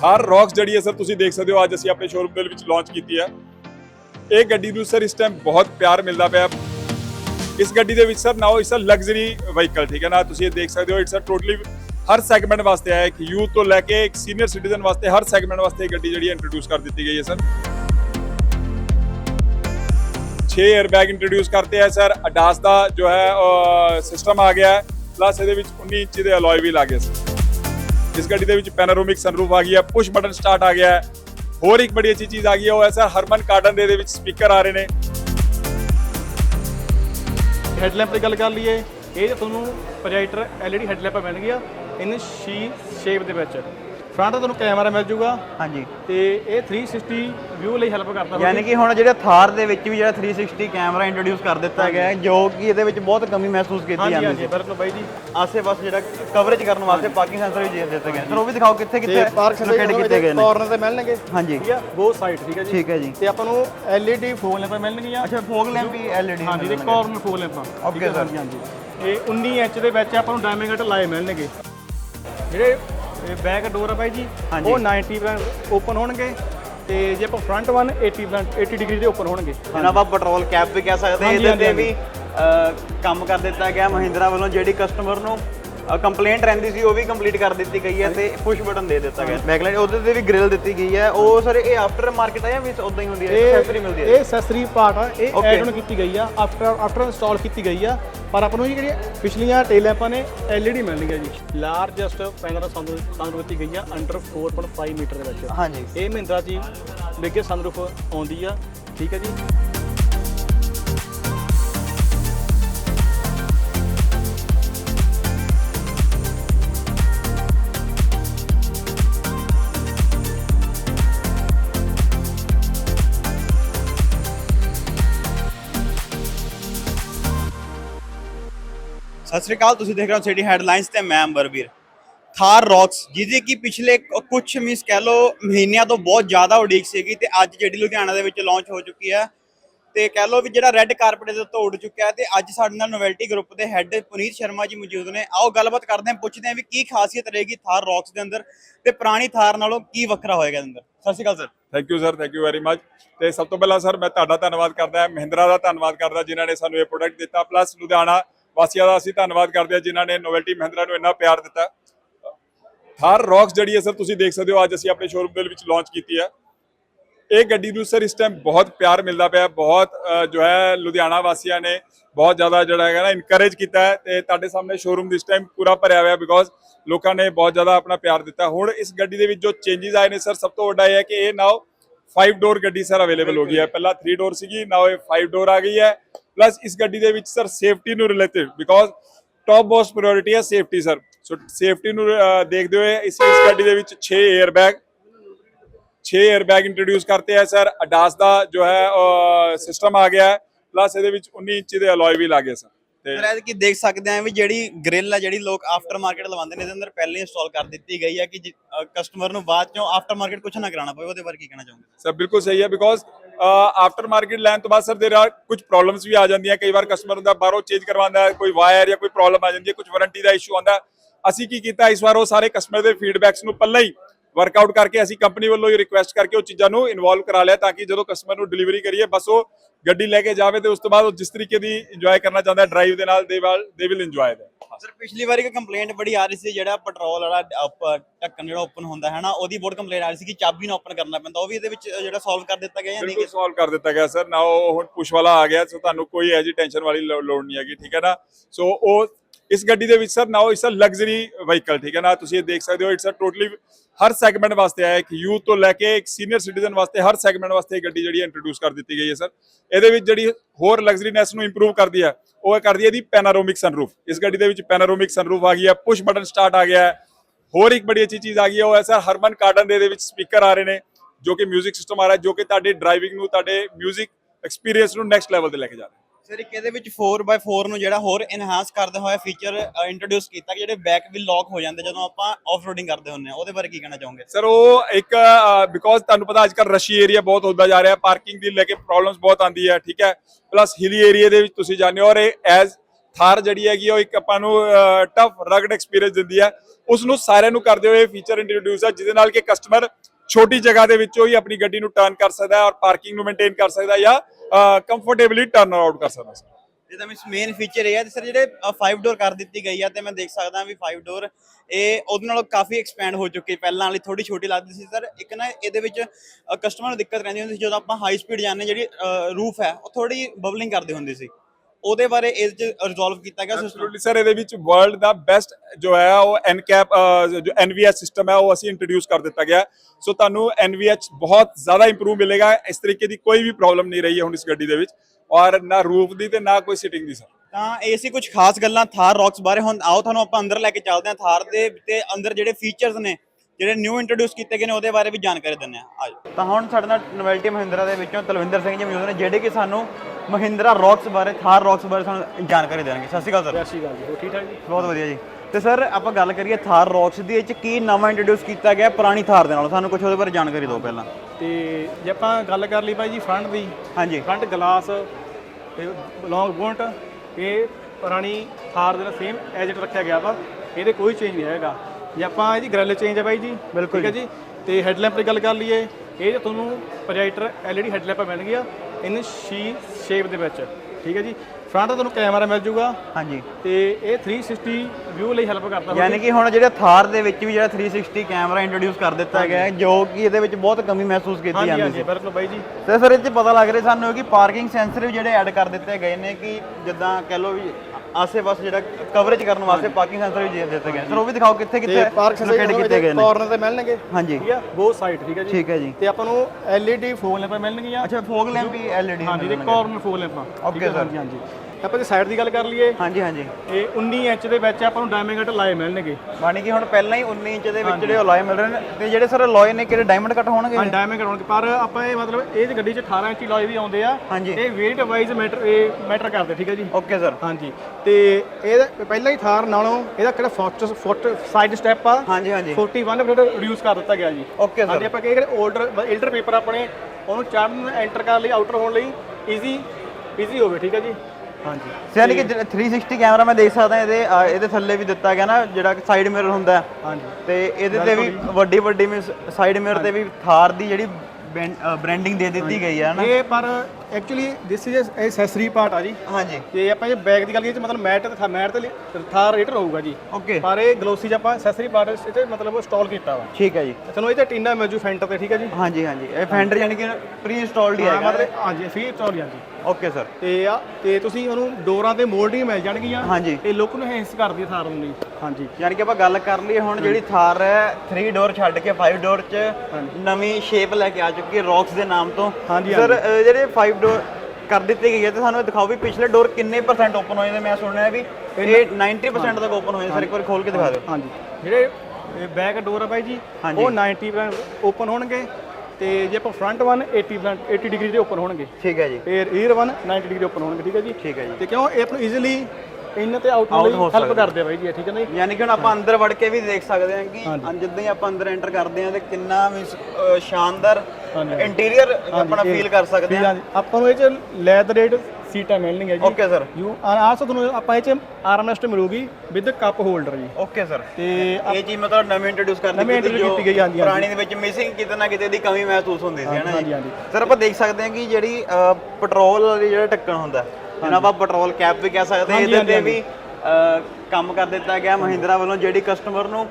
Thar rocks ਜਿਹੜੀ ਹੈ sir ਤੁਸੀਂ ਦੇਖ ਸਕਦੇ ਹੋ, ਅੱਜ ਅਸੀਂ ਆਪਣੇ ਸ਼ੋਰੂਮ ਦੇ ਵਿੱਚ ਲਾਂਚ ਕੀਤੀ ਹੈ। ਇਹ ਗੱਡੀ ਨੂੰ ਸਰ ਇਸ ਟਾਈਮ ਬਹੁਤ ਪਿਆਰ ਮਿਲਦਾ ਪਿਆ। ਇਸ ਗੱਡੀ ਦੇ ਵਿੱਚ ਸਰ ਨਾਓ ਇਸ ਅ ਲਗਜ਼ਰੀ ਵਹੀਕਲ ਠੀਕ ਹੈ ਨਾ? ਤੁਸੀਂ ਇਹ ਦੇਖ ਸਕਦੇ ਹੋ ਇਟਸ ਅ ਟੋਟਲੀ ਹਰ ਸੈਗਮੈਂਟ ਵਾਸਤੇ ਹੈ ਇੱਕ ਯੂਥ ਤੋਂ ਲੈ ਕੇ ਇੱਕ ਸੀਨੀਅਰ ਸਿਟੀਜ਼ਨ ਵਾਸਤੇ ਹਰ ਸੈਗਮੈਂਟ ਵਾਸਤੇ ਇਹ ਗੱਡੀ ਜਿਹੜੀ ਇੰਟਰੋਡਿਊਸ ਕਰ ਦਿੱਤੀ ਗਈ ਹੈ ਸਰ 6 에ਅਰਬੈਗ ਇੰਟਰੋਡਿਊਸ ਕਰਤੇ ਹੈ ਸਰ ਅਡਾਸ ਦਾ ਜੋ ਹੈ ਸਿਸਟਮ ਆ ਗਿਆ ਹੈ ਪਲੱਸ ਇਹਦੇ ਵਿੱਚ 19 ਇੰਚ ਦੇ ਅਲੋਏ ਵੀ ਆ ਗਏ ਸਰ ਇਸ ਗੱਡੀ ਦੇ ਵਿੱਚ ਪੈਨੋਰਾਮਿਕ ਸਨਰੂਫ ਆ ਗਈ ਹੈ ਪੁਸ਼ ਬਟਨ ਸਟਾਰਟ ਆ ਗਿਆ ਹੈ। ਹੋਰ ਇੱਕ ਬੜੀ ਅੱਛੀ ਚੀਜ਼ ਆ ਗਈ ਹੈ, ਉਹ ਹੈ ਸਰ ਹਰਮਨ ਕਾਰਡਨ ਦੇ ਵਿੱਚ ਸਪੀਕਰ ਆ ਰਹੇ ਨੇ। ਹੈਡਲੈਂਪ ਦੀ ਗੱਲ ਕਰ ਲਈਏ, ਇਹ ਤੁਹਾਨੂੰ ਪ੍ਰੋਜੈਕਟਰ LED ਹੈਡਲੈਂਪ ਮਿਲਣਗੀਆਂ ਇਨ ਸ਼ੀ ਸ਼ੇਪ ਦੇ ਵਿੱਚ। ਫਰੰਟ ਤੁਹਾਨੂੰ ਕੈਮਰਾ ਮਿਲ ਜੂਗਾ। ਹਾਂਜੀ। ਤੇ ਇਹ 360 ਵਿਊ ਲਈ ਹੈਲਪ ਕਰਦਾ ਯਾਨੀ ਕਿ ਹੁਣ ਜਿਹੜਾ ਥਾਰ ਦੇ ਵਿੱਚ ਵੀ ਜਿਹੜਾ 360 ਕੈਮਰਾ ਇੰਟਰੋਡਿਊਸ ਕਰ ਦਿੱਤਾ ਗਿਆ ਹੈ ਜੋ ਕਿ ਇਹਦੇ ਵਿੱਚ ਬਹੁਤ ਕਮੀ ਮਹਿਸੂਸ ਕੀਤੀ ਜਾਂਦੀ ਹਾਂਜੀ ਸੀ। ਬਿਲਕੁਲ ਬਾਈ ਜੀ। ਆਸੇ-ਪਾਸੇ ਜਿਹੜਾ ਕਵਰੇਜ ਕਰਨ ਵਾਸਤੇ ਪਾਰਕਿੰਗ ਸੈਂਸਰ ਵੀ ਦੇ ਦਿੱਤੇ ਗਏ ਸਰ ਉਹ ਵੀ ਦਿਖਾਓ ਕਿੱਥੇ ਕਿੱਥੇ ਪਾਰਕ ਲੋਕੇਟ ਕੀਤੇ ਗਏ ਨੇ। ਕਾਰਨਰ ਤੇ ਮਿਲਣਗੇ? ਹਾਂਜੀ। ਠੀਕ ਆ ਬੋ ਸਾਈਡ ਠੀਕ ਹੈ ਜੀ। ਠੀਕ ਹੈ ਜੀ। ਤੇ ਆਪਾਂ ਨੂੰ LED ਫੋਨ ਲੈਂਪਾਂ ਮਿਲਣਗੀਆਂ। ਅੱਛਾ ਫੋਗ ਲੈਂਪ ਵੀ LED ਹਾਂਜੀ ਤੇ ਕਾਰਨਰ ਫੋਨ ਲੈਂਪਾਂ ਹੈ, sir. ਹਾਂਜੀ ਇਹ 19 ਇੰਚ ਦੇ ਵਿੱਚ ਆਪਾਂ ਨੂੰ ਡਾਇਮੰਡ ਲਾਏ ਮਿਲਣਗੇ। ਜਿਹੜੇ ਬੈਕ ਡੋਰ ਆ ਬਾਈ ਜੀ। ਹਾਂਜੀ। ਉਹ 90% ਓਪਨ ਹੋਣਗੇ ਤੇ ਜੇ ਆਪਾਂ ਫਰੰਟ ਵਨ 80% 80 ਡਿਗਰੀ ਦੇ ਓਪਨ ਹੋਣਗੇ। ਇਹਨਾਂ ਆਪਾਂ ਪੈਟਰੋਲ ਕੈਪ ਵੀ ਕਹਿ ਸਕਦੇ ਹਾਂ। ਹਾਂਜੀ, ਇਹਦੇ ਤੇ ਹਾਂਜੀ, ਵੀ ਅ, ਕੰਮ ਕਰ ਦਿੱਤਾ ਗਿਆ ਮਹਿੰਦਰਾ ਵੱਲੋਂ ਜਿਹੜੀ ਕਸਟਮਰ ਨੂੰ ਕੰਪਲੇਂਟ ਰਹਿੰਦੀ ਸੀ ਉਹ ਵੀ ਕੰਪਲੀਟ ਕਰ ਦਿੱਤੀ ਗਈ ਹੈ ਤੇ ਪੁਸ਼ ਬਟਨ ਦੇ ਦਿੱਤਾ ਗਿਆ। ਬੈਕਲਾਈਟ ਉਹਦੇ ਤੇ ਵੀ ਗ੍ਰਿਲ ਦਿੱਤੀ ਗਈ ਹੈ। ਉਹ ਸਰ ਇਹ ਆਫਟਰ ਮਾਰਕੀਟ ਆ ਜਾਂ ਵੀ ਉਦਾਂ ਹੀ ਹੁੰਦੀ ਹੈ? ਇਹ ਐਕਸੈਸਰੀ ਮਿਲਦੀ ਹੈ? ਇਹ ਐਕਸੈਸਰੀ ਪਾਰਟ ਆ ਇਹ. ਐਡ ਆਨ ਕੀਤੀ ਗਈ ਆ ਆਫਟਰ ਆਫਟਰ ਇੰਸਟਾਲ ਕੀਤੀ ਗਈ ਆ। ਪਰ ਆਪਾਂ ਨੂੰ ਇਹ ਜਿਹੜੀਆਂ ਪਿਛਲੀਆਂ ਟੇਲ ਲੈਂਪਾਂ ਨੇ LED ਮਿਲਣਗੀਆਂ ਜੀ। ਲਾਰਜੈਸਟ ਪੈਨਲ ਸਾਨੂੰ ਸਾਨੂੰ ਦਿੱਤੀ ਗਈ ਆ ਅੰਡਰ 4.5 ਮੀਟਰ ਦੇ ਵਿੱਚ। ਹਾਂਜੀ। ਇਹ ਮਹਿੰਦਰਾ ਜੀ ਬਿਗੇਸਟ ਸਨਰੂਫ ਆਉਂਦੀ ਆ ਠੀਕ ਹੈ ਜੀ? ਸਤਿ ਸ੍ਰੀ ਅਕਾਲ, ਤੁਸੀਂ ਦੇਖ ਰਹੇ ਹੋ ਸਿਟੀ ਹੈਡਲਾਈਨਸ ਤੇ ਮੈਂ ਅੰਬਰਵੀਰ। ਥਾਰ ਰੌਕਸ, ਜਿਹਦੀ ਕਿ ਪਿਛਲੇ ਕੁਝ ਮਿਸ ਕਹਿ ਲੋ ਮਹੀਨਿਆਂ ਤੋਂ ਬਹੁਤ ਜ਼ਿਆਦਾ ਉਡੀਕ ਸੀਗੀ ਤੇ ਅੱਜ ਜਿਹੜੀ ਲੁਧਿਆਣਾ ਦੇ ਵਿੱਚ ਲਾਂਚ ਹੋ ਚੁੱਕੀ ਹੈ। ਤੇ ਕਹਿ ਲੋ ਵੀ ਜਿਹੜਾ ਰੈੱਡ ਕਾਰਪਟ ਦੇ ਉੱਤੇ ਉੱਡ ਚੁੱਕਿਆ ਹੈ ਤੇ ਅੱਜ ਸਾਡੇ ਨਾਲ ਨੋਵੈਲਟੀ ਗਰੁੱਪ ਦੇ ਹੈੱਡ ਪੁਨੀਤ ਸ਼ਰਮਾ ਜੀ ਮੌਜੂਦ ਨੇ। ਆਓ ਗੱਲਬਾਤ ਕਰਦੇ ਹਾਂ, ਪੁੱਛਦੇ ਹਾਂ ਵੀ ਕੀ ਖਾਸੀਅਤ ਰਹੇਗੀ ਥਾਰ ਰੌਕਸ ਦੇ ਅੰਦਰ ਤੇ ਪੁਰਾਣੀ ਥਾਰ ਨਾਲੋਂ ਕੀ ਵੱਖਰਾ ਹੋਏਗਾ ਅੰਦਰ? ਸਤਿ ਸ੍ਰੀ ਅਕਾਲ, sir. Thank you sir thank you very much ਤੇ ਸਭ ਤੋਂ ਪਹਿਲਾਂ, ਸਰ, ਮੈਂ ਤੁਹਾਡਾ ਧੰਨਵਾਦ ਕਰਦਾ ਹਾਂ, ਮਹਿੰਦਰਾ ਦਾ ਧੰਨਵਾਦ ਕਰਦਾ ਜਿਨ੍ਹਾਂ ਨੇ ਸਾਨੂੰ ਇਹ ਪ੍ਰੋਡਕਟ ਦਿੱਤਾ। ਪਲੱਸ ਲੁਧਿਆਣਾ ਵਾਸੀਆਂ ਦਾ ਅਸੀਂ ਧੰਨਵਾਦ ਕਰਦੇ ਹਾਂ ਜਿਨ੍ਹਾਂ ਨੇ ਨੋਵੈਲਟੀ ਮਹਿੰਦਰਾ ਨੂੰ ਇੰਨਾ ਪਿਆਰ ਦਿੱਤਾ। ਥਾਰ ਰੌਕਸ ਜਿਹੜੀ ਹੈ ਸਰ ਤੁਸੀਂ ਦੇਖ ਸਕਦੇ ਹੋ, ਅੱਜ ਅਸੀਂ ਆਪਣੇ ਸ਼ੋਰੂਮ ਦੇ ਵਿੱਚ ਲਾਂਚ ਕੀਤੀ ਹੈ। ਇਹ ਗੱਡੀ ਨੂੰ ਸਰ ਇਸ ਟਾਈਮ ਬਹੁਤ ਪਿਆਰ ਮਿਲਦਾ ਪਿਆ, ਬਹੁਤ ਜੋ ਹੈ, ਲੁਧਿਆਣਾ ਵਾਸੀਆਂ ਨੇ ਬਹੁਤ ਜ਼ਿਆਦਾ ਜਿਹੜਾ ਹੈਗਾ ਨਾ ਇਨਕਰੇਜ ਕੀਤਾ ਹੈ ਤੇ ਤੁਹਾਡੇ ਸਾਹਮਣੇ ਸ਼ੋਰੂਮ ਇਸ ਟਾਈਮ ਪੂਰਾ ਭਰਿਆ ਹੋਇਆ ਬਿਕੋਜ਼ ਲੋਕਾਂ ਨੇ ਬਹੁਤ ਜ਼ਿਆਦਾ ਆਪਣਾ ਪਿਆਰ ਦਿੱਤਾ। ਹੁਣ ਇਸ ਗੱਡੀ ਦੇ ਵਿੱਚ ਜੋ ਚੇਂਜਸ ਆਏ ਨੇ ਸਰ ਸਭ ਤੋਂ ਵੱਡਾ ਇਹ ਹੈ ਕਿ ਇਹ ਨਾਓ 5 ਡੋਰ ਗੱਡੀ ਸਰ ਅਵੇਲੇਬਲ ਹੋ ਗਈ ਹੈ। ਪਹਿਲਾਂ 3 ਡੋਰ ਸੀਗੀ ਨਾਓ ਇਹ 5 ਡੋਰ ਆ ਗਈ ਹੈ। ਪਲੱਸ ਇਸ ਗੱਡੀ ਦੇ ਵਿੱਚ ਸਰ ਸੇਫਟੀ ਨੂੰ related because top most priority ਹੈ ਸੇਫਟੀ ਸਰ ਸੋ ਸੇਫਟੀ ਨੂੰ ਦੇਖਦੇ ਹੋਏ ਇਸ ਇਸ ਗੱਡੀ ਦੇ ਵਿੱਚ 6 에ਅਰ ਬੈਗ 6 에ਅਰਬੈਗ ਇੰਟਰੋਡਿਊਸ ਕਰਤੇ ਹੈ ਸਰ ਅਡਾਸ ਦਾ ਜੋ ਹੈ ਸਿਸਟਮ ਆ ਗਿਆ ਹੈ। ਪਲੱਸ ਇਹਦੇ ਵਿੱਚ 19 ਇੰਚ ਦੇ ਅਲੋਏ ਵੀ ਲੱਗੇ ਸਰ ਤੇ ਇਹ ਕੀ ਦੇਖ ਸਕਦੇ ਆ ਵੀ ਜਿਹੜੀ ਗ੍ਰਿਲ ਆ ਜਿਹੜੀ ਲੋਕ ਆਫਟਰ ਮਾਰਕੀਟ ਲਵਾਉਂਦੇ ਨੇ ਇਹਦੇ ਅੰਦਰ ਪਹਿਲੇ ਇੰਸਟਾਲ ਕਰ ਦਿੱਤੀ ਗਈ ਹੈ ਕਿ ਕਸਟਮਰ ਨੂੰ ਬਾਅਦ ਚੋਂ ਆਫਟਰ ਮਾਰਕੀਟ ਕੁਝ ਨਾ ਕਰਾਉਣਾ ਪਵੇ ਉਹਦੇ ਬਾਰੇ ਕੀ ਕਹਿਣਾ ਚਾਹੋਗੇ? ਸਰ ਬਿਲਕੁਲ ਸਹੀ ਹੈ ਬਿਕੋਜ਼ ਆਫਟਰ ਮਾਰਕੀਟ ਲੈਣ ਤੋਂ ਬਾਅਦ ਸਰ ਦੇਰ ਆਰ ਕੁਝ ਪ੍ਰੋਬਲਮਸ ਵੀ ਆ ਜਾਂਦੀਆਂ। ਕਈ ਵਾਰ ਕਸਟਮਰ ਦਾ ਬਾਹਰੋਂ ਚੇਂਜ ਕਰਵਾਉਂਦਾ, ਕੋਈ ਵਾਇਰ ਜਾਂ ਕੋਈ ਪ੍ਰੋਬਲਮ ਆ ਜਾਂਦੀ ਹੈ, ਕੁਝ ਵਾਰੰਟੀ ਦਾ ਇਸ਼ੂ ਆਉਂਦਾ। ਅਸੀਂ ਕੀ ਕੀਤਾ, ਇਸ ਵਾਰ ਉਹ ਸਾਰੇ ਕਸਟਮਰ ਦੇ ਫੀਡਬੈਕਸ ਨੂੰ ਪਹਿਲਾਂ ਹੀ ਵਰਕਆਊਟ ਕਰਕੇ ਅਸੀਂ ਕੰਪਨੀ ਵੱਲੋਂ ਹੀ ਰਿਕੁਐਸਟ ਕਰਕੇ ਉਹ ਚੀਜ਼ਾਂ ਨੂੰ ਇਨਵੋਲਵ ਕਰਾ ਲਿਆ ਤਾਂ ਕਿ ਜਦੋਂ ਕਸਟਮਰ ਨੂੰ ਡਿਲੀਵਰੀ ਕਰੀਏ, ਬਸ ਉਹ ਗੱਡੀ ਲੈ ਕੇ ਜਾਵੇ ਤੇ ਉਸ ਤੋਂ ਬਾਅਦ ਉਹ ਜਿਸ ਤਰੀਕੇ ਦੀ ਇੰਜੋਏ ਕਰਨਾ ਚਾਹੁੰਦਾ ਹੈ ਡਰਾਈਵ ਦੇ ਨਾਲ ਦੇ ਵਾਲ ਦੇ ਵਿਲ ਇੰਜੋਏ ਦੇ। ਸਰ ਪਿਛਲੀ ਵਾਰੀ ਇੱਕ ਕੰਪਲੇਂਟ ਬੜੀ ਆ ਰਹੀ ਸੀ ਜਿਹੜਾ ਪੈਟਰੋਲ ਵਾਲਾ ਢੱਕਣ ਜਿਹੜਾ ਓਪਨ ਹੁੰਦਾ ਹੈ ਨਾ ਉਹਦੀ ਬਹੁਤ ਕੰਪਲੇਂਟ ਆ ਰਹੀ ਸੀ ਕਿ ਚਾਬੀ ਨਾਲ ਓਪਨ ਕਰਨਾ ਪੈਂਦਾ ਉਹ ਵੀ ਇਹਦੇ ਵਿੱਚ ਜਿਹੜਾ ਸੋਲਵ ਕਰ ਦਿੱਤਾ ਗਿਆ ਨਹੀਂ ਬਿਲਕੁਲ ਸੋਲਵ ਕਰ ਦਿੱਤਾ ਗਿਆ ਸਰ ਨਾ ਉਹ ਹੁਣ ਪੁਸ਼ ਵਾਲਾ ਆ ਗਿਆ ਸੋ ਤੁਹਾਨੂੰ ਕੋਈ ਐਜੀ ਟੈਨਸ਼ਨ ਵਾਲੀ ਲੋੜ ਨਹੀਂ ਹੈਗੀ ਠੀਕ ਹੈ ਨਾ? ਸੋ ਉਹ ਇਸ ਗੱਡੀ ਦੇ ਵਿੱਚ ਸਰ ਨਾ ਉਹ ਇਸ ਲਗਜ਼ਰੀ ਵਹੀਕਲ ਠੀਕ ਹੈ ਨਾ ਤੁਸੀਂ ਇਹ ਦੇਖ ਸਕਦੇ ਹੋ ਇਟਸ ਅ ਟੋਟਲੀ ਹਰ ਸੈਗਮੈਂਟ ਵਾਸਤੇ ਹੈ ਇੱਕ ਯੂਥ ਤੋਂ ਲੈ ਕੇ ਇੱਕ ਸੀਨੀਅਰ ਸਿਟੀਜ਼ਨ ਵਾਸਤੇ ਹਰ ਸੈਗਮੈਂਟ ਵਾਸਤੇ ਇਹ ਗੱਡੀ ਜਿਹੜੀ ਇੰਟਰੋਡਿਊਸ ਕਰ ਦਿੱਤੀ ਗਈ ਹੈ ਸਰ ਇਹਦੇ ਵਿੱਚ ਜਿਹੜੀ ਹੋਰ ਲਗਜ਼ਰੀਨੈਸ ਨੂੰ ਇੰਪਰੂਵ ਕਰਦੀ ਹੈ ਉਹ ਹੈ ਕਰਦੀ ਹੈ ਦੀ ਪੈਨਾਰੋਮਿਕ ਸਨਰੂਫ ਇਸ ਗੱਡੀ ਦੇ ਵਿੱਚ ਪੈਨਾਰੋਮਿਕ ਸਨਰੂਫ ਆ ਗਈ ਹੈ ਪੁਸ਼ ਬਟਨ ਸਟਾਰਟ ਆ ਗਿਆ ਹੈ ਹੋਰ ਇੱਕ ਬੜੀ ਅੱਛੀ ਚੀਜ਼ ਆ ਗਈ ਹੈ ਉਹ ਹੈ ਸਰ ਹਰਮਨ ਕਾਰਡਨ ਦੇ ਇਹਦੇ ਵਿੱਚ ਸਪੀਕਰ ਆ ਰਹੇ ਨੇ ਜੋ ਕਿ 뮤직 ਸਿਸਟਮ ਆ ਰਿਹਾ ਜੋ ਕਿ ਤੁਹਾਡੇ ਡਰਾਈਵਿੰਗ ਨੂੰ ਤੁਹਾਡੇ 뮤직 ਐਕਸਪੀਰੀਅੰਸ ਨੂੰ ਨੈਕਸਟ ਲੈਵਲ ਤੇ ਲੈ ਕੇ ਜਾ ਰਿਹਾ ਸਰ, ਇੱਕ ਇਹਦੇ ਵਿੱਚ 4x4 ਨੂੰ ਜਿਹੜਾ ਹੋਰ ਐਨਹਾਂਸ ਕਰਦੇ ਹੋਏ ਫੀਚਰ ਇੰਟਰੋਡਿਊਸ ਕੀਤਾ ਕਿ ਜਿਹੜੇ ਬੈਕ ਵੀ ਲੌਕ ਹੋ ਜਾਂਦੇ ਜਦੋਂ ਆਪਾਂ ਆਫ ਕਰਦੇ ਹੁੰਦੇ ਆ ਉਹਦੇ ਬਾਰੇ ਕੀ ਕਹਿਣਾ ਚਾਹੋਗੇ? ਸਰ, ਉਹ ਇੱਕ ਬਿਕੋਜ਼ ਤੁਹਾਨੂੰ ਪਤਾ ਅੱਜ ਰਸ਼ੀ ਏਰੀਆ ਬਹੁਤ ਹੁੰਦਾ ਜਾ ਰਿਹਾ ਪਾਰਕਿੰਗ ਦੀ ਲੈ ਕੇ ਪ੍ਰੋਬਲਮਸ ਬਹੁਤ ਆਉਂਦੀ ਹੈ, ਠੀਕ ਹੈ? ਪਲੱਸ ਹਿਲੀ ਏਰੀਆ ਦੇ ਵਿੱਚ ਤੁਸੀਂ ਜਾਂਦੇ ਹੋ ਔਰ ਐਜ਼ ਥਾਰ ਜਿਹੜੀ ਹੈਗੀ ਉਹ ਇੱਕ ਆਪਾਂ ਨੂੰ ਟਫ ਰਗਡ ਐਕਸਪੀਰੀਅੰਸ ਦਿੰਦੀ ਹੈ। ਉਸ ਨੂੰ ਸਾਰਿਆਂ ਨੂੰ ਕਰਦੇ ਹੋਏ ਫੀਚਰ ਇੰਟਰੋਡਿਊਸ ਹੈ ਜਿਹਦੇ ਨਾਲ ਕਿ ਕਸਟਮਰ ਛੋਟੀ ਜਗ੍ਹਾ ਦੇ ਵਿੱਚੋਂ ਹੀ ਆਪਣੀ ਗੱਡੀ ਨੂੰ ਟਰਨ ਕਰ ਸਕਦਾ ਹੈ ਔਰ ਪਾਰਕਿੰਗ ਨੂੰ ਮੇਨਟੇਨ ਕਰ ਸਕਦਾ ਹੈ ਜਾਂ ਕੰਫਰਟੇਬਲੀ ਟਰਨ ਆਊਟ ਕਰ ਸਕਦਾ ਹੈ ਜਿਹਦਾ ਮੀਨਸ ਮੇਨ ਫੀਚਰ ਇਹ ਹੈ ਤੇ ਸਰ ਜਿਹੜੇ 5 ਡੋਰ ਕਰ ਦਿੱਤੀ ਗਈ ਆ ਤੇ ਮੈਂ ਦੇਖ ਸਕਦਾ ਵੀ 5 ਡੋਰ ਇਹ ਉਹਦੇ ਨਾਲੋਂ ਕਾਫੀ ਐਕਸਪੈਂਡ ਹੋ ਚੁੱਕੀ ਹੈ। ਪਹਿਲਾਂ ਵਾਲੀ ਥੋੜੀ ਛੋਟੀ ਲੱਗਦੀ ਸੀ ਸਰ ਇੱਕ ਨਾ ਇਹਦੇ ਵਿੱਚ ਕਸਟਮਰ ਨੂੰ ਦਿੱਕਤ ਰਹਿੰਦੀ ਹੁੰਦੀ ਸੀ ਜਦੋਂ ਆਪਾਂ ਹਾਈ ਸਪੀਡ ਜਾਂਦੇ ਜਿਹੜੀ ਰੂਫ ਹੈ, ਉਹ ਥੋੜੀ ਬਬਲਿੰਗ ਕਰਦੇ ਹੁੰਦੀ ਸੀ ਉਹਦੇ ਬਾਰੇ ਇਸ ਚ ਰਿਜ਼ੋਲਵ ਕੀਤਾ ਗਿਆ ਸਿਸਟਮ ਐਬਸੋਲੂਟਲੀ ਸਰ ਇਹਦੇ ਵਿੱਚ ਵਰਲਡ ਦਾ ਬੈਸਟ ਜੋ ਹੈ ਉਹ ਐਨਕੈਪ ਜੋ ਐਨਵੀਐਚ ਸਿਸਟਮ ਹੈ ਉਹ ਅਸੀਂ ਇੰਟਰੋਡਿਊਸ ਕਰ ਦਿੱਤਾ ਗਿਆ ਸੋ ਤੁਹਾਨੂੰ ਐਨਵੀਐਚ ਬਹੁਤ ਜ਼ਿਆਦਾ ਇੰਪਰੂਵ ਮਿਲੇਗਾ। ਇਸ ਤਰੀਕੇ ਦੀ ਕੋਈ ਵੀ ਪ੍ਰੋਬਲਮ ਨਹੀਂ ਰਹੀ ਹੈ ਹੁਣ ਇਸ ਗੱਡੀ ਦੇ ਵਿੱਚ। ਔਰ ਨਾ ਰੂਫ ਦੀ ਤੇ ਨਾ ਕੋਈ ਸਿਟਿੰਗ ਦੀ ਸਰ ਤਾਂ ਇਹ ਸੀ ਕੁਝ ਖਾਸ ਗੱਲਾਂ ਥਾਰ ਰੌਕਸ ਬਾਰੇ। ਹੁਣ ਆਓ ਤੁਹਾਨੂੰ ਆਪਾਂ ਅੰਦਰ ਲੈ ਕੇ ਚੱਲਦੇ ਹਾਂ। ਥਾਰ ਦੇ ਤੇ ਅੰਦਰ ਜਿਹੜੇ ਫੀਚਰਸ ਨੇ ਜਿਹੜੇ ਨਿਊ ਇੰਟਰੋਡਿਊਸ ਕੀਤੇ ਗਏ ਨੇ ਉਹਦੇ ਬਾਰੇ ਵੀ ਜਾਣਕਾਰੀ ਦਿੰਦੇ ਆ ਆਜੋ। ਤਾਂ ਹੁਣ ਸਾਡੇ ਨਾਲ ਨੋਵੈਲਟੀ ਮਹਿੰਦਰਾ ਦੇ ਵਿੱਚੋਂ ਤਲਵਿੰਦਰ ਸਿੰਘ ਜੀ ਮੌਜੂਦ ਨੇ ਜਿਹੜੇ ਕਿ ਸਾਨੂੰ ਮਹਿੰਦਰਾ ਰੌਕਸ ਬਾਰੇ ਥਾਰ ਰੌਕਸ ਬਾਰੇ ਸਾਨੂੰ ਜਾਣਕਾਰੀ ਦੇਣਗੇ। ਸਤਿ ਸ਼੍ਰੀ ਅਕਾਲ ਸਰ ਸਤਿ ਸ਼੍ਰੀ ਅਕਾਲ ਜੀ ਠੀਕ ਠਾਕ ਜੀ? ਬਹੁਤ ਵਧੀਆ ਜੀ। ਤੇ ਸਰ ਆਪਾਂ ਗੱਲ ਕਰੀਏ ਥਾਰ ਰੌਕਸ ਦੀ ਇਹ ਚ ਕੀ ਨਵਾਂ ਇੰਟਰੋਡਿਊਸ ਕੀਤਾ ਗਿਆ ਪੁਰਾਣੀ ਥਾਰ ਦੇ ਨਾਲੋਂ? ਸਾਨੂੰ ਕੁਝ ਉਹਦੇ ਬਾਰੇ ਜਾਣਕਾਰੀ ਦਿਓ ਪਹਿਲਾਂ। ਤੇ ਜੇ ਆਪਾਂ ਗੱਲ ਕਰ ਲਈ ਬਾਈ ਜੀ ਫਰੰਟ ਦੀ ਹਾਂਜੀ। ਫਰੰਟ ਗਲਾਸ ਤੇ ਲੌਂਗ ਬੋਨਟ ਇਹ ਪੁਰਾਣੀ ਥਾਰ ਦੇ ਨਾਲ ਸੇਮ ਐਜ ਇਟ ਰੱਖਿਆ ਗਿਆ ਵਾ। ਇਹਦੇ ਕੋਈ ਚੇਂਜ ਨਹੀਂ ਹੈਗਾ। ਜੇ ਆਪਾਂ ਇਹਦੀ ਗ੍ਰਿਲ ਚੇਂਜ ਹੈ ਬਾਈ ਜੀ ਬਿਲਕੁਲ ਠੀਕ ਹੈ ਜੀ। ਤੇ ਹੈਡਲੈਂਪ ਦੀ ਗੱਲ ਕਰ ਲਈਏ ਇਹ ਜੇ ਤੁਹਾਨੂੰ ਪ੍ਰੋਜੈਕਟਰ LED ਹੈਡਲੈਂਪ ਮਿਲ ਗਿਆ ਇਨ ਸ਼ੀ ਸ਼ੇਪ ਦੇ ਵਿੱਚ ਠੀਕ ਹੈ ਜੀ? ਫਰੰਟ ਤੁਹਾਨੂੰ ਕੈਮਰਾ ਮਿਲ ਜੂਗਾ। ਹਾਂਜੀ। ਤੇ ਇਹ 360 ਵਿਊ ਲਈ ਹੈਲਪ ਕਰਦਾ ਵਾ ਯਾਨੀ ਕਿ ਹੁਣ ਜਿਹੜਾ ਥਾਰ ਦੇ ਵਿੱਚ ਵੀ ਜਿਹੜਾ 360 ਕੈਮਰਾ ਇੰਟਰੋਡਿਊਸ ਕਰ ਦਿੱਤਾ ਗਿਆ ਹੈ ਜੋ ਕਿ ਇਹਦੇ ਵਿੱਚ ਬਹੁਤ ਕਮੀ ਮਹਿਸੂਸ ਕੀਤੀ ਜਾਂਦੀ ਹਾਂਜੀ ਸੀ। ਬਿਲਕੁਲ ਬਾਈ ਜੀ। ਤੇ ਸਰ ਇਹ 'ਚ ਪਤਾ ਲੱਗ ਰਿਹਾ ਸਾਨੂੰ ਕਿ ਪਾਰਕਿੰਗ ਸੈਂਸਰ ਵੀ ਜਿਹੜੇ ਐਡ ਕਰ ਦਿੱਤੇ ਗਏ ਨੇ ਕਿ ਜਿੱਦਾਂ ਕਹਿ ਲਓ ਵੀ ਆਸੇ-ਪਾਸੇ ਜਿਹੜਾ ਕਵਰੇਜ ਕਰਨ ਵਾਸਤੇ ਪਾਰਕਿੰਗ ਸੈਂਸਰ ਵੀ ਦੇ ਦਿੱਤੇ ਗਏ ਸਰ ਉਹ ਵੀ ਦਿਖਾਓ ਕਿੱਥੇ ਕਿੱਥੇ ਪਾਰਕ ਲੋਕੇਟ ਕੀਤੇ ਗਏ ਨੇ। ਕਾਰਨਰ ਤੇ ਮਿਲਣਗੇ? ਹਾਂਜੀ। ਠੀਕ ਹੈ ਬੋਥ ਸਾਈਡ ਠੀਕ ਹੈ ਜੀ। ਠੀਕ ਹੈ ਜੀ। ਤੇ ਆਪਾਂ ਨੂੰ LED ਫੋਗ ਲੈਂਪਾਂ ਮਿਲਣਗੀਆਂ? ਅੱਛਾ ਫੋਗ ਲੈਂਪ ਵੀ LED ਹਾਂਜੀ ਤੇ ਕਾਰਨਰ ਫੋਗ ਲੈਂਪਾਂ sir. ਹਾਂਜੀ ਹਾਂਜੀ। ਆਪਾਂ ਜੇ ਸਾਈਡ ਦੀ ਗੱਲ ਕਰ ਲਈਏ ਹਾਂਜੀ ਹਾਂਜੀ। ਇਹ 19 ਇੰਚ ਦੇ ਵਿੱਚ ਆਪਾਂ ਨੂੰ ਡਾਇਮੰਡ ਕੱਟ ਲਾਏ ਮਿਲਣਗੇ। ਬਾਣੀ ਕਿ ਹੁਣ ਪਹਿਲਾਂ ਹੀ 19 ਇੰਚ ਦੇ ਵਿੱਚ ਜਿਹੜੇ ਅਲੋਏ ਮਿਲ ਰਹੇ ਨੇ ਤੇ ਜਿਹੜੇ ਸਰ ਅਲੋਏ ਨੇ ਕਿਹੜੇ ਡਾਇਮੰਡ ਕੱਟ ਹੋਣਗੇ? ਹਾਂ ਡਾਇਮੰਡ ਕਰਾਉਣਗੇ ਪਰ ਆਪਾਂ ਇਹ ਮਤਲਬ ਇਹ ਗੱਡੀ 'ਚ 18 ਇੰਚੀ ਲਾਏ ਵੀ ਆਉਂਦੇ ਆ ਹਾਂਜੀ। ਇਹ ਵੇਟ ਵਾਈਜ਼ ਮੈਟਰ ਇਹ ਮੈਟਰ ਕਰਦੇ ਠੀਕ ਹੈ ਜੀ? ਓਕੇ ਸਰ ਹਾਂਜੀ। ਤੇ ਇਹਦਾ ਪਹਿਲਾਂ ਹੀ ਥਾਰ ਨਾਲੋਂ ਇਹਦਾ ਕਿਹੜਾ ਫੁੱਟ ਫੁੱਟ ਸਾਈਡ ਸਟੈਪ ਆ ਹਾਂਜੀ ਹਾਂਜੀ। 41% ਰਿਡਿਊਸ ਕਰ ਦਿੱਤਾ ਗਿਆ ਜੀ। ਓਕੇ ਹਾਂਜੀ ਸਰ ਆਪਾਂ ਕਹੇ ਕਿ ਆਰਡਰ ਇਲਟਰ ਪੇਪਰ ਆਪਣੇ ਉਹਨੂੰ ਚੜਨ ਐਂਟਰ ਕਰਨ ਲਈ ਆਊਟਰ ਹੋਣ ਲਈ ਈਜ਼ੀ ਈਜ਼ੀ ਹੋਵੇ ਠੀਕ ਹੈ ਜੀ? ਹਾਂਜੀ। ਯਾਨੀ ਕਿ ਜਿਹੜਾ 360 ਕੈਮਰਾ ਮੈਂ ਦੇਖ ਸਕਦਾ ਇਹਦੇ ਇਹਦੇ ਥੱਲੇ ਵੀ ਦਿੱਤਾ ਗਿਆ ਨਾ ਜਿਹੜਾ ਸਾਈਡ ਮਿਰਰ ਹੁੰਦਾ। ਹੈ ਹਾਂਜੀ। ਤੇ ਇਹਦੇ ਤੇ ਵੀ ਵੱਡੀ ਵੱਡੀ ਸਾਈਡ ਮਿਰਰ ਤੇ ਵੀ ਥਾਰ ਦੀ ਜਿਹੜੀ ਬ੍ਰਾਂਡਿੰਗ ਦੇ ਦਿੱਤੀ ਗਈ ਹੈ ਨਾ। ਇਹ ਪਰ actually this is accessory part ਆ ਜੀ। ਹਾਂਜੀ। ਤੇ ਆਪਾਂ ਜੇ ਬੈਗ ਦੀ ਗੱਲ ਕਰੀਏ ਤੇ ਮਤਲਬ ਮੈਟ ਤੇ ਮੈਟ ਤੇ ਥਾਰ ਰੇਟਰ ਹੋਊਗਾ ਜੀ। ਓਕੇ ਪਰ ਇਹ ਗਲੋਸੀ ਆਪਾਂ ਐਕਸੈਸਰੀ ਪਾਰਟ ਤੇ ਮਤਲਬ ਇੰਸਟਾਲ ਕੀਤਾ ਵਾ। ਠੀਕ ਹੈ ਜੀ। ਤੇ ਤੁਹਾਨੂੰ ਇਹ ਤੇ ਟੀਨਾ ਮੈਜੂ ਫੈਂਟਰ ਤੇ ਠੀਕ ਹੈ ਜੀ? ਹਾਂਜੀ ਹਾਂਜੀ। ਇਹ ਫੈਂਡਰ ਯਾਨੀ ਕਿ ਪ੍ਰੀ ਇੰਸਟਾਲਡ ਹੀ ਹੈਗਾ। ਮਤਲਬ ਹਾਂਜੀ ਫ੍ਰੀ ਇੰਸਟਾਲ ਹਾਂਜੀ ਓਕੇ ਸਰ ਤੇ ਆ ਤੇ ਤੁਸੀਂ ਉਹਨੂੰ ਡੋਰਾਂ ਤੇ ਮੋਲਡਿੰਗ ਮਿਲ ਜਾਣਗੀਆਂ। ਹਾਂਜੀ। ਇਹ ਲੁੱਕ ਨੂੰ ਹੈਂਸ ਕਰਦੀ ਥਾਰ ਨੂੰ ਲਈ ਹਾਂਜੀ। ਯਾਨੀ ਕਿ ਆਪਾਂ ਗੱਲ ਕਰ ਲਈਏ ਹੁਣ ਜਿਹੜੀ ਥਾਰ ਹੈ 3 ਡੋਰ ਛੱਡ ਕੇ 5 ਡੋਰ ਚ ਨਵੀਂ ਸ਼ੇਪ ਲੈ ਕੇ ਆ ਚੁੱਕੀ ਹੈ ਰੌਕਸ ਦੇ ਨਾਮ ਤੋਂ। ਹਾਂਜੀ, ਸਰ ਜਿਹੜੇ 5 ਡੋਰ ਕਰ ਦਿੱਤੀ ਗਈ ਹੈ ਤੇ ਸਾਨੂੰ ਇਹ ਦਿਖਾਓ ਵੀ ਪਿਛਲੇ ਡੋਰ ਕਿੰਨੇ ਪਰਸੈਂਟ ਓਪਨ ਹੋਏ ਨੇ। ਮੈਂ ਸੁਣਿਆ ਵੀ ਇਹ 90% ਤੱਕ ਓਪਨ ਹੋਏ ਨੇ। ਸਰ ਇੱਕ ਵਾਰ ਖੋਲ ਕੇ ਦਿਖਾ ਦਿਓ। ਹਾਂਜੀ ਜਿਹੜੇ ਬੈਕ ਡੋਰ ਆ ਬਾਈ ਜੀ ਹਾਂਜੀ। ਉਹ 90% ਓਪਨ ਹੋਣਗੇ ਤੇ ਜੇ ਆਪਾਂ ਫਰੰਟ ਵਨ 80% 80 ਡਿਗਰੀ ਦੇ ਓਪਨ ਹੋਣਗੇ। ਠੀਕ ਹੈ ਜੀ। ਤੇ ਰੀਅਰ ਵਨ 90 ਡਿਗਰੀ ਓਪਨ ਹੋਣਗੇ ਠੀਕ ਹੈ ਜੀ? ਠੀਕ ਹੈ ਜੀ। ਤੇ ਕਿਉਂ? ਇਹ ਆਪ ਨੂੰ ਈਜ਼ੀਲੀ ਇਨ ਤੇ ਆਊਟ Out ਲਈ ਹੋ ਹੈਲਪ। ਕਰਦੇ ਆ ਬਾਈ ਜੀ ਠੀਕ ਹੈ ਨਾ ਜੀ? ਯਾਨੀ ਕਿ ਹੁਣ ਆਪਾਂ ਅੰਦਰ ਵੜ ਕੇ ਵੀ ਦੇਖ ਸਕਦੇ ਹਾਂ ਕਿ ਜਿੱਦਾਂ ਹੀ ਆਪਾਂ ਅੰਦਰ ਐਂਟਰ ਕਰਦੇ ਹਾਂ ਤੇ ਕਿੰਨਾ ਮੀਨਸ ਸ਼ਾਨਦਾਰ। ਇੰਟੀਰੀਅਰ ਆਪਣਾ ਫੀਲ ਕਰ ਸਕਦੇ ਹਾਂ। ਹਾਂਜੀ ਆਪਾਂ ਨੂੰ ਇਹ ਚ ਲੈਦਰ ਰੇਟ ਸੀਟਾਂ ਮਿਲਣਗੀਆਂ ਜੀ। ਓਕੇ ਸਰ ਯੂ ਆਲਸੋ ਤੁਹਾਨੂੰ ਆਪਾਂ ਇਹ ਚ ਆਰਮਰੈਸਟ ਮਿਲੂਗੀ ਵਿਦ ਕੱਪ ਹੋਲਡਰ ਜੀ। ਓਕੇ ਸਰ ਤੇ ਇਹ ਚੀਜ਼ ਮਤਲਬ ਨਵੀਂ ਇੰਟਰੋਡਿਊਸ ਕਰ ਨਵੀਂ ਦਿੱਤੀ introduce ਕੀਤੀ ਗਈ, ਹਾਂਜੀ। ਪੁਰਾਣੀ ਦੇ ਵਿੱਚ ਮਿਸਿੰਗ ਕਿਤੇ ਨਾ ਕਿਤੇ ਦੀ ਕਮੀ ਮਹਿਸੂਸ ਹੁੰਦੀ ਸੀ ਹੈ ਨਾ। ਸਰ ਆਪਾਂ ਦੇਖ ਸਕਦੇ ਹਾਂ ਕਿ ਜਿਹੜੀ ਪੈਟਰੋਲ ਵਾਲੀ ਜਿਹੜਾ ਢੱਕਣ ਹੁੰਦਾ ਜਿਹਨਾਂ ਆਪਾਂ ਪੈਟਰੋਲ ਕੈਪ ਵੀ ਕਹਿ ਸਕਦੇ ਇਹਦੇ ਤੇ ਵੀ ਕੰਮ ਕਰ ਦਿੱਤਾ ਗਿਆ। ਮਹਿੰਦਰਾ ਵੱਲੋਂ ਜਿਹੜੀ ਕਸਟਮਰ ਨੂੰ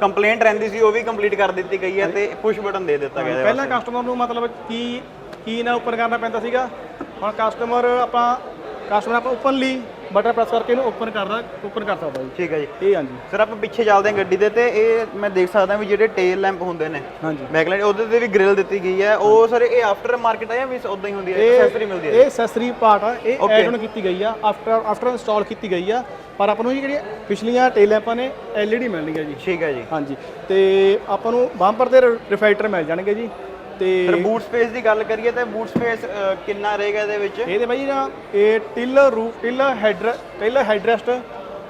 ਕੰਪਲੇਂਟ ਰਹਿੰਦੀ ਸੀ ਉਹ ਵੀ ਕੰਪਲੀਟ ਕਰ ਦਿੱਤੀ ਗਈ ਹੈ ਤੇ ਪੁਸ਼ ਬਟਨ ਦੇ ਦਿੱਤਾ ਗਿਆ ਪਹਿਲਾਂ ਕਸਟਮਰ ਨੂੰ ਮਤਲਬ ਕੀ ਕੀ ਨਾ ਓਪਨ ਕਰਨਾ ਪੈਂਦਾ ਸੀਗਾ? ਹੁਣ ਕਸਟਮਰ ਆਪਾਂ ਕਸਟਮਰ ਆਪਾਂ ਓਪਨਲੀ ਬਟਨ ਪ੍ਰੈਸ ਕਰਕੇ ਇਹਨੂੰ ਓਪਨ ਕਰਦਾ ਓਪਨ ਕਰ ਸਕਦਾ ਜੀ। ਠੀਕ ਹੈ ਜੀ। ਇਹ ਹਾਂਜੀ। ਸਰ ਆਪਾਂ ਪਿੱਛੇ ਚੱਲਦੇ ਹਾਂ ਗੱਡੀ ਦੇ ਤੇ ਇਹ ਮੈਂ ਦੇਖ ਸਕਦਾ ਵੀ ਜਿਹੜੇ ਟੇਲ ਲੈਂਪ ਹੁੰਦੇ ਨੇ ਹਾਂਜੀ। ਬੈਕਲਾਈਟ ਉਹਦੇ ਤੇ ਵੀ ਗ੍ਰਿਲ ਦਿੱਤੀ ਗਈ ਹੈ। ਉਹ ਸਰ ਇਹ ਆਫਟਰ ਮਾਰਕੀਟ ਆ ਜਾਂ ਵੀ ਉਦਾਂ ਹੀ ਹੁੰਦੀ ਹੈ? ਇਹ ਐਕਸੈਸਰੀ ਮਿਲਦੀ ਹੈ ਇਹ ਐਕਸੈਸਰੀ ਪਾਰਟ ਆ ਇਹ. ਐਡ ਆਨ ਕੀਤੀ ਗਈ ਆ ਆਫਟਰ ਆਫਟਰ ਇੰਸਟਾਲ ਕੀਤੀ ਗਈ ਆ। ਪਰ ਆਪਾਂ ਨੂੰ ਜੀ ਜਿਹੜੀਆਂ ਪਿਛਲੀਆਂ ਟੇਲ ਲੈਂਪਾਂ ਨੇ LED ਮਿਲਣਗੀਆਂ ਜੀ। ਠੀਕ ਹੈ ਜੀ। ਹਾਂਜੀ। ਤੇ ਆਪਾਂ ਨੂੰ ਬੰਪਰ ਤੇ ਰਿਫਲੈਕਟਰ ਮਿਲ ਜਾਣਗੇ ਜੀ। ਤੇ ਸਰ ਬੂਟ ਸਪੇਸ ਦੀ ਗੱਲ ਕਰੀਏ ਤਾਂ ਬੂਟ ਸਪੇਸ ਕਿੰਨਾ ਰਹੇਗਾ ਇਹਦੇ ਵਿੱਚ? ਇਹਦੇ ਬਾਈ ਨਾ ਇਹ till roof till header till headrest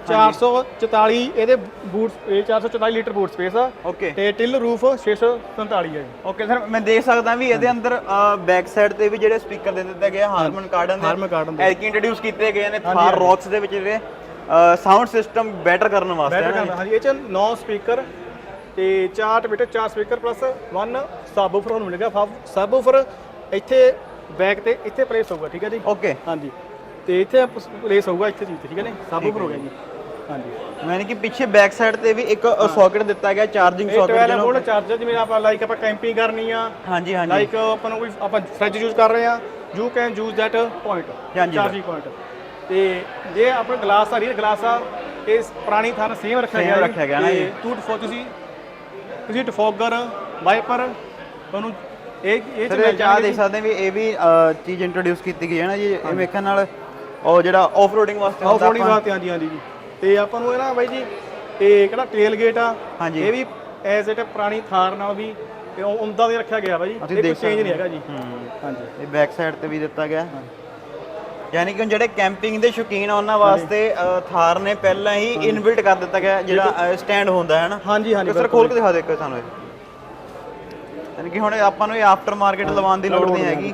444 ਇਹਦੇ ਬੂਟ ਇਹ 444 ਲੀਟਰ ਬੂਟ ਸਪੇਸ ਆ। ਓਕੇ ਤੇ ਟਿਲ ਰੂਫ 647 ਹੈ ਜੀ। ਓਕੇ ਸਰ ਮੈਂ ਦੇਖ ਸਕਦਾ ਵੀ ਇਹਦੇ ਅੰਦਰ ਬੈਕ ਸਾਈਡ ਤੇ ਵੀ ਜਿਹੜੇ ਸਪੀਕਰ ਦੇ ਦਿੱਤੇ ਗਏ ਹਾਰਮਨ ਕਾਰਡਨ ਦੇ। Harman Kardon ਦੇ। ਐਲਕੀ ਇੰਟਰੋਡਿਊਸ ਕੀਤੇ ਗਏ ਨੇ ਥਾਰ ਰੌਕਸ ਦੇ ਵਿੱਚ ਜਿਹੜੇ ਸਾਊਂਡ ਸਿਸਟਮ ਬੈਟਰ ਕਰਨ ਵਾਸਤੇ ਹਾਂਜੀ ਇਹ ਚ 9 ਸਪੀਕਰ ਤੇ 4 ਮੀਟਰ 4 ਸਪੀਕਰ ਪਲੱਸ 1 ਸਬਵੂਫਰ ਤੁਹਾਨੂੰ ਮਿਲੇਗਾ ਸਬਵੂਫਰ ਇੱਥੇ ਬੈਕ ਤੇ ਇੱਥੇ ਪਲੇਸ ਹੋਊਗਾ ਠੀਕ ਹੈ ਜੀ? ਓਕੇ ਹਾਂਜੀ। ਤੇ ਇੱਥੇ ਪਲੇਸ ਹੋਊਗਾ ਇੱਥੇ ਜੀ ਠੀਕ ਹੈ ਨੇ ਸਬਵੂਫਰ ਹੋ ਗਿਆ ਜੀ। ਹਾਂਜੀ। ਯਾਨੀ ਕਿ ਪਿੱਛੇ ਬੈਕ ਸਾਈਡ ਤੇ ਵੀ ਇੱਕ ਸੌਕਟ ਦਿੱਤਾ ਗਿਆ ਚਾਰਜਿੰਗ ਇਹ ਸੌਕਟ 12 ਵੋਲਟ ਚਾਰਜਰ ਜਿਵੇਂ ਆਪਾਂ ਲਾਈਕ ਆਪਾਂ ਕੈਂਪਿੰਗ ਕਰਨੀ ਆ। ਹਾਂਜੀ ਹਾਂਜੀ। ਲਾਈਕ ਆਪਾਂ ਨੂੰ ਕੋਈ ਆਪਾਂ ਫ੍ਰਿਜ ਯੂਜ਼ ਕਰ ਰਹੇ ਆ। You can use that point ਹਾਂਜੀ, ਚਾਰਜਿੰਗ ਪੁਆਇੰਟ ਤੇ ਜੇ ਆਪਣਾ ਗਲਾਸ ਆ ਰੀਅਲ ਗਲਾਸ ਆ ਇਹ ਪੁਰਾਣੀ ਥਾਂ ਸੇਮ ਰੱਖਿਆ ਗਿਆ। ਰੱਖਿਆ ਗਿਆ ਨਾ। ਟੂਟ ਫੋ ਤੁਸੀਂ ਤੁਸੀਂ ਟਫੋਗਰ ਵਾਈਪਰ ਤੁਹਾਨੂੰ ਇਹ ਇਹ ਚ ਸਰ ਮਿਲ ਇਹ ਚਾਹ ਜਾਣਗੇ ਦੇਖ ਜੀ। ਸਕਦੇ ਹਾਂ ਵੀ ਇਹ ਵੀ ਅਹ, ਚੀਜ਼ ਇੰਟਰੋਡਿਊਸ ਕੀਤੀ ਗਈ ਹੈ ਨਾ ਜੀ ਇਹ ਵੇਖਣ ਨਾਲ ਉਹ ਜਿਹੜਾ ਆਫ ਰੋਡਿੰਗ ਵਾਸਤੇ ਆਹ ਹੁੰਦਾ ਫੋਰਟੀ ਆਪਾਂ- ਵਾਸਤੇ ਹਾਂਜੀ ਹਾਂਜੀ ਜੀ। ਤੇ ਆਪਾਂ ਨੂੰ ਇਹ ਨਾ ਬਾਈ ਜੀ ਇਹ ਕਿਹੜਾ ਟੇਲ ਗੇਟ ਆ ਹਾਂਜੀ। ਇਹ ਵੀ ਐਜ਼ ਇਟ ਪੁਰਾਣੀ ਥਾਰ ਨਾਲ ਵੀ ਤੇ ਉਹ ਉਮਦਾ ਦੇ ਰੱਖਿਆ ਗਿਆ ਬਾਈ ਜੀ। ਅਸੀਂ ਇਹ ਕੋਈ ਦੇਖ ਚੇਂਜ ਸਕਦੇ ਨਹੀਂ ਹੈਗਾ ਜੀ। ਹੂੰ। ਹਾਂਜੀ। ਇਹ ਬੈਕ ਸਾਈਡ ਤੇ ਵੀ ਦਿੱਤਾ ਗਿਆ। ਯਾਨੀ ਕਿ ਹੁਣ ਜਿਹੜੇ ਕੈਂਪਿੰਗ ਦੇ ਸ਼ੌਕੀਨ ਆ ਉਹਨਾਂ ਵਾਸਤੇ ਅਹ, ਥਾਰ ਨੇ ਪਹਿਲਾਂ ਹੀ ਇਨਬਿਲਟ ਕਰ ਦਿੱਤਾ ਗਿਆ ਜਿਹੜਾ ਸਟੈਂਡ ਹੁੰਦਾ ਹੈ ਨਾ। ਹਾਂਜੀ ਹਾਂਜੀ ਸਰ ਖੋਲ ਕੇ ਦਿਖਾ ਦੇ ਇੱਕ ਸਾਨੂੰ ਇਹ। ਯਾਨੀ ਕਿ ਹੁਣ ਆਪਾਂ ਨੂੰ ਇਹ ਆਫਟਰ ਮਾਰਕੀਟ ਲਵਾਉਣ ਦੀ ਲੋੜ ਨਹੀਂ ਹੈਗੀ।